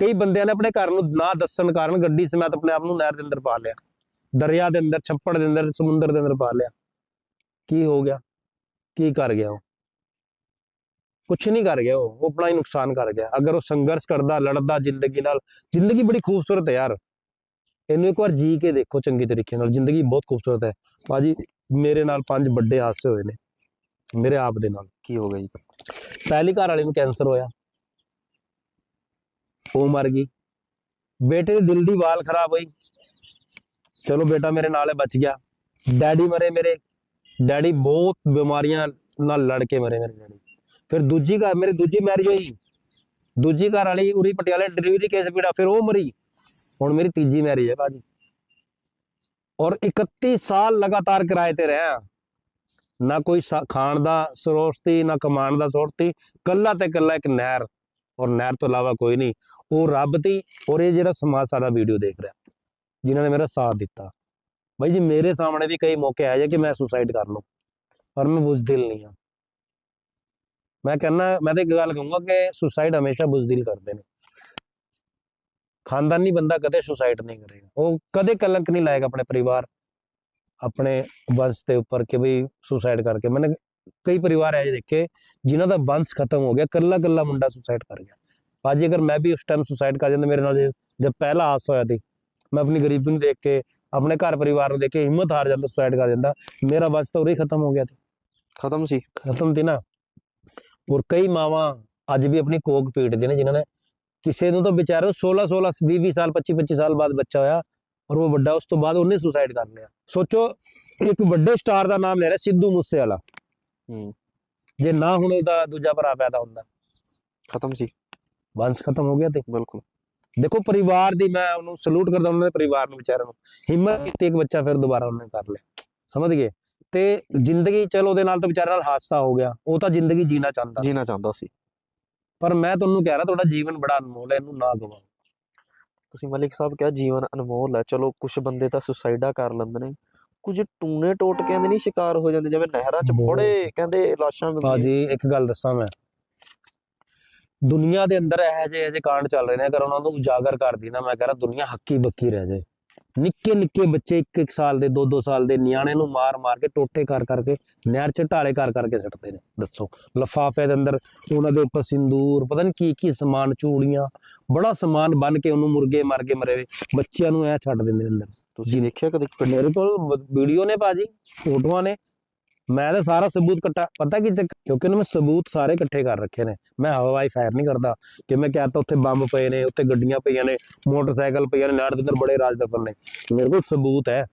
ਕਈ ਬੰਦਿਆਂ ਨੇ ਆਪਣੇ ਘਰ ਨੂੰ ਨਾ ਦੱਸਣ ਕਾਰਨ ਗੱਡੀ ਸਮੇਤ ਆਪਣੇ ਆਪ ਨੂੰ ਨਹਿਰ ਦੇ ਅੰਦਰ ਪਾ ਲਿਆ ਦਰਿਆ ਦੇ ਅੰਦਰ ਛੱਪੜ ਦੇ ਅੰਦਰ ਸਮੁੰਦਰ ਦੇ ਅੰਦਰ ਪਾ ਲਿਆ। ਕੀ ਹੋ ਗਿਆ? ਕੀ ਕਰ ਗਿਆ ਉਹ? ਕੁਛ ਨਹੀਂ ਕਰ ਗਿਆ ਉਹ ਉਹ ਆਪਣਾ ਹੀ ਨੁਕਸਾਨ ਕਰ ਗਿਆ। ਅਗਰ ਉਹ ਸੰਘਰਸ਼ ਕਰਦਾ ਲੜਦਾ ਜ਼ਿੰਦਗੀ ਨਾਲ ਜ਼ਿੰਦਗੀ ਬੜੀ ਖੂਬਸੂਰਤ ਹੈ ਯਾਰ। ਇਹਨੂੰ ਇੱਕ ਵਾਰ ਜੀ ਕੇ ਦੇਖੋ ਚੰਗੀ ਤਰੀਕੇ ਨਾਲ ਜ਼ਿੰਦਗੀ ਬਹੁਤ ਖੂਬਸੂਰਤ ਹੈ। ਬਾਜੀ ਮੇਰੇ ਨਾਲ ਪੰਜ ਵੱਡੇ ਹਾਦਸੇ ਹੋਏ ਨੇ ਮੇਰੇ ਆਪ ਦੇ ਨਾਲ। ਕੀ ਹੋ ਗਿਆ ਜੀ? ਪਹਿਲੀ ਘਰ ਵਾਲੇ ਨੂੰ ਕੈਂਸਰ ਹੋਇਆ। ਉਹ ਮਰ ਗਈ। ਬੇਟੇ ਦੇ ਦਿਲ ਦੀ ਵਾਲ ਖਰਾਬ ਹੋਈ। ਚਲੋ ਬੇਟਾ ਮੇਰੇ ਨਾਲ ਬਚ ਗਿਆ। ਡੈਡੀ ਮਰੇ ਮੇਰੇ। ਡੈਡੀ ਬਹੁਤ ਬਿਮਾਰੀਆਂ ਨਾਲ ਲੜ ਕੇ ਮਰੇ ਮੇਰੇ ਡੈਡੀ। ਫਿਰ ਦੂਜੀ ਘਰ, ਮੇਰੀ ਦੂਜੀ ਮੈਰਿਜ ਹੋਈ। ਦੂਜੀ ਘਰ ਵਾਲੀ ਉਰੀ ਪਟਿਆਲੇ ਡਿਲੀਵਰੀ ਕੇਸ ਪੀੜਾ, ਫਿਰ ਉਹ ਮਰੀ। ਹੁਣ ਮੇਰੀ ਤੀਜੀ ਮੈਰਿਜ ਹੈ ਭਾਜੀ। ਔਰ 31 ਸਾਲ ਲਗਾਤਾਰ ਕਿਰਾਏ ਤੇ ਰਿਹਾ। ਨਾ ਕੋਈ ਖਾਣ ਦਾ ਸਰੋਤ ਸੀ, ਨਾ ਕਮਾਉਣ ਦਾ ਸਰੋਤ ਸੀ। ਕੱਲਾ ਤੇ ਕੱਲਾ ਇੱਕ ਨਹਿਰ। ਔਰ ਨਹਿਰ ਤੋਂ ਇਲਾਵਾ ਕੋਈ ਨਹੀਂ। ਉਹ ਰੱਬ ਦੀ ਔਰ ਇਹ ਜਿਹੜਾ ਸਮਾਜ ਸਾਡਾ ਵੀਡੀਓ ਦੇਖ ਰਿਹਾ। ਜਿਨ੍ਹਾਂ ਨੇ ਮੇਰਾ ਸਾਥ ਦਿੱਤਾ। ਬਾਈ ਜੀ, ਮੇਰੇ ਸਾਹਮਣੇ ਵੀ ਕਈ ਮੌਕੇ ਆਏ ਜੇ ਕਿ ਮੈਂ ਸੁਸਾਈਡ ਕਰ ਲਵਾਂ ਪਰ ਮੈਂ ਬੁਜ਼ਦਿਲ ਨਹੀਂ ਆ ਮੈਂ ਕਹਿੰਦਾ ਮੈਂ ਤਾਂ ਇੱਕ ਗੱਲ ਕਹੂੰਗਾ ਕਿ ਸੁਸਾਈਡ ਹਮੇਸ਼ਾ ਬੁਜ਼ਦਿਲ ਕਰਦੇ ਨੇ। ਖਾਨਦਾਨੀ ਬੰਦਾ ਕਦੇ ਸੁਸਾਈਡ ਨਹੀਂ ਕਰੇਗਾ। ਉਹ ਕਦੇ ਕਲੰਕ ਨਹੀਂ ਲਾਏਗਾ ਆਪਣੇ ਪਰਿਵਾਰ ਆਪਣੇ ਵੰਸ਼ ਦੇ ਉੱਪਰ ਕਿ ਵੀ ਸੁਸਾਈਡ ਕਰਕੇ। ਮੈंने ਕਈ ਪਰਿਵਾਰ ਐਸੇ ਦੇਖੇ ਜਿਨ੍ਹਾਂ ਦਾ ਵੰਸ਼ ਖਤਮ ਹੋ ਗਿਆ ਕੱਲਾ ਕੱਲਾ ਮੁੰਡਾ ਸੁਸਾਈਡ ਕਰ ਗਿਆ। ਭਾਜੀ ਅਗਰ ਮੈਂ ਵੀ ਉਸ ਟਾਈਮ ਸੁਸਾਈਡ ਕਰ ਜਾਂਦਾ ਮੇਰੇ ਨਾਲ ਜੇ- ਜਦ ਪਹਿਲਾ ਹਾਦਸਾ ਹੋਇਆ ਸੀ ਮੈਂ ਆਪਣੀ ਗਰੀਬੀ ਨੂੰ ਦੇਖ ਕੇ ਆਪਣੇ ਘਰ ਪਰਿਵਾਰ ਨੂੰ ਦੇਖ ਕੇ ਹਿੰਮਤ ਹਾਰ ਜਾਂਦਾ ਸੁਸਾਈਡ ਕਰ ਜਾਂਦਾ। ਮੇਰਾ ਵੰਸ਼ ਤਾਂ ਉਰੇ ਖਤਮ ਹੋ ਗਿਆ ਸੀ ਖਤਮ ਸੀ। ਖਤਮ ਸੀ ਨਾ। ਔਰ ਕਈ ਮਾਵਾਂ ਅੱਜ ਵੀ ਆਪਣੀ ਕੋਕ ਪੀਟਦੇ ਨੇ ਜਿਨ੍ਹਾਂ ਨੇ ਕਿਸੇ ਨੂੰ ਤਾਂ ਵਿਚਾਰੇ 16 16 20 20 ਸਾਲ 25 25 ਸਾਲ ਬਾਅਦ ਬੱਚਾ ਹੋਇਆ ਔਰ ਉਹ ਵੱਡਾ ਉਸ ਤੋਂ ਬਾਅਦ ਉਹਨੇ ਸੁਸਾਈਡ ਕਰ ਲਿਆ। ਸੋਚੋ ਇੱਕ ਵੱਡੇ ਸਟਾਰ ਦਾ ਨਾਮ ਲੈ ਰਿਹਾ ਸਿੱਧੂ ਮੂਸੇਵਾਲਾ। ਹੂੰ। ਜੇ ਨਾ ਹੁਣ ਉਹਦਾ ਦੂਜਾ ਭਰਾ ਪੈਦਾ ਹੁੰਦਾ। ਖਤਮ ਸੀ। ਵੰਸ਼ ਖਤਮ ਹੋ ਗਿਆ ਤੇ। ਬਿਲਕੁਲ। ਦੇਖੋ ਪਰਿਵਾਰ ਦੀ ਮੈਂ ਉਹਨੂੰ ਸਲੂਟ ਕਰਦਾ ਉਹਨਾਂ ਦੇ ਪਰਿਵਾਰ ਨੂੰ ਵਿਚਾਰਿਆਂ ਨੂੰ। ਹਿੰਮਤ ਕੀਤੀ ਇੱਕ ਬੱਚਾ ਫਿਰ ਦੁਬਾਰਾ ਉਹਨੇ ਕਰ ਲਿਆ। ਸਮਝ ਗਏ? ਤੇ ਜ਼ਿੰਦਗੀ ਚਲ ਉਹਦੇ ਨਾਲ ਤਾਂ ਵਿਚਾਰੇ ਨਾਲ ਹਾਦਸਾ ਹੋ ਗਿਆ। ਉਹ ਤਾਂ ਜ਼ਿੰਦਗੀ ਜੀਣਾ ਚਾਹੁੰਦਾ। ਜੀਣਾ ਚਾਹੁੰਦਾ ਸੀ। ਪਰ ਮੈਂ ਤੁਹਾਨੂੰ ਕਹਿ ਰਿਹਾ ਤੁਹਾਡਾ ਜੀਵਨ ਬੜਾ ਅਨਮੋਲ ਹੈ ਇਹਨੂੰ ਨਾ ਗਵਾਓ। ਤੁਸੀਂ ਮਲਿਕ ਸਾਹਿਬ ਕਿਹਾ ਜੀਵਨ ਅਨਮੋਲ ਹੈ। ਚਲੋ ਕੁਝ ਬੰਦੇ ਤਾਂ ਸੁਸਾਈਡਾ ਕਰ ਲੈਂਦੇ ਨੇ। ਕੁਝ ਟੂਨੇ ਟੋਟ ਕਹਿੰਦੇ ਨਹੀਂ ਸ਼ਿਕਾਰ ਹੋ ਜਾਂਦੇ ਜਿਵੇਂ ਨਹਿਰਾਂ 'ਚ। ਬੜੇ ਕਹਿੰਦੇ ਲਾਸ਼ਾਂ ਮਿਲਦੀਆਂ ਭਾਜੀ ਇੱਕ ਗੱਲ ਦੱਸਾਂ ਮੈਂ। ਦੁਨੀਆ ਦੇ ਅੰਦਰ ਇਹੋ ਜਿਹੇ ਇਹੋ ਜਿਹੇ ਕਾਂਡ ਚੱਲ ਰਹੇ ਨੇ। ਅਗਰ ਉਹਨਾਂ ਨੂੰ ਉਜਾਗਰ ਕਰਦੀ ਨਾ ਮੈਂ ਕਹ ਰਿਹਾ ਦੁਨੀਆ ਹੱਕੀ ਬੱਕੀ ਰਹਿ ਜਾਏ। ਨਿੱਕੇ ਨਿੱਕੇ ਬੱਚੇ ਇੱਕ ਇੱਕ ਸਾਲ ਦੇ ਦੋ ਦੋ ਸਾਲ ਦੇ ਨਿਆਣੇ ਨੂੰ ਮਾਰ ਮਾਰ ਕੇ ਟੋਟੇ ਕਰ ਕਰਕੇ ਨਹਿਰ 'ਚ ਢਾਲੇ ਕਰ ਕਰਕੇ ਸਿੱਟਦੇ ਨੇ ਦੱਸੋ। ਲਫਾਫੇ ਦੇ ਅੰਦਰ ਉਹਨਾਂ ਦੇ ਉੱਪਰ ਸਿੰਦੂਰ ਪਤਾ ਨਹੀਂ ਕੀ ਕੀ ਸਮਾਨ ਚੂੜੀਆਂ ਬੜਾ ਸਮਾਨ ਬਨ ਕੇ ਉਹਨੂੰ ਮੁਰਗੇ ਮਾਰ ਕੇ ਮਰੇ ਬੱਚਿਆਂ ਨੂੰ ਐ ਛੱਡ ਦਿੰਦੇ ਨੇ ਅੰਦਰ। ਤੁਸੀਂ ਦੇਖਿਆ ਕਦੇ ਮੇਰੇ ਕੋਲ ਵੀਡੀਓ ਨੇ ਭਾਜੀ ਫੋਟੋਆਂ ਨੇ। ਮੈਂ ਤਾਂ ਸਾਰਾ ਸਬੂਤ ਇਕੱਠਾ ਪਤਾ ਕੀ ਚੱਕ- ਕਿਉਂਕਿ ਨਾ ਮੈਂ ਸਬੂਤ ਸਾਰੇ ਇਕੱਠੇ ਕਰ ਰੱਖੇ ਨੇ। ਮੈਂ ਹਵਾਈ ਫਾਇਰ ਨਹੀਂ ਕਰਦਾ। ਕਿ ਮੈਂ ਕਹਤਾ ਉੱਥੇ ਬੰਬ ਪਏ ਨੇ, ਉੱਥੇ ਗੱਡੀਆਂ ਪਈਆਂ ਨੇ, ਮੋਟਰਸਾਈਕਲ ਪਈਆਂ ਨੇ ਨਾੜ ਦੇ ਅੰਦਰ ਬੜੇ ਰਾਜ ਦਫਨ ਨੇ। ਮੇਰੇ ਕੋਲ ਸਬੂਤ ਹੈ।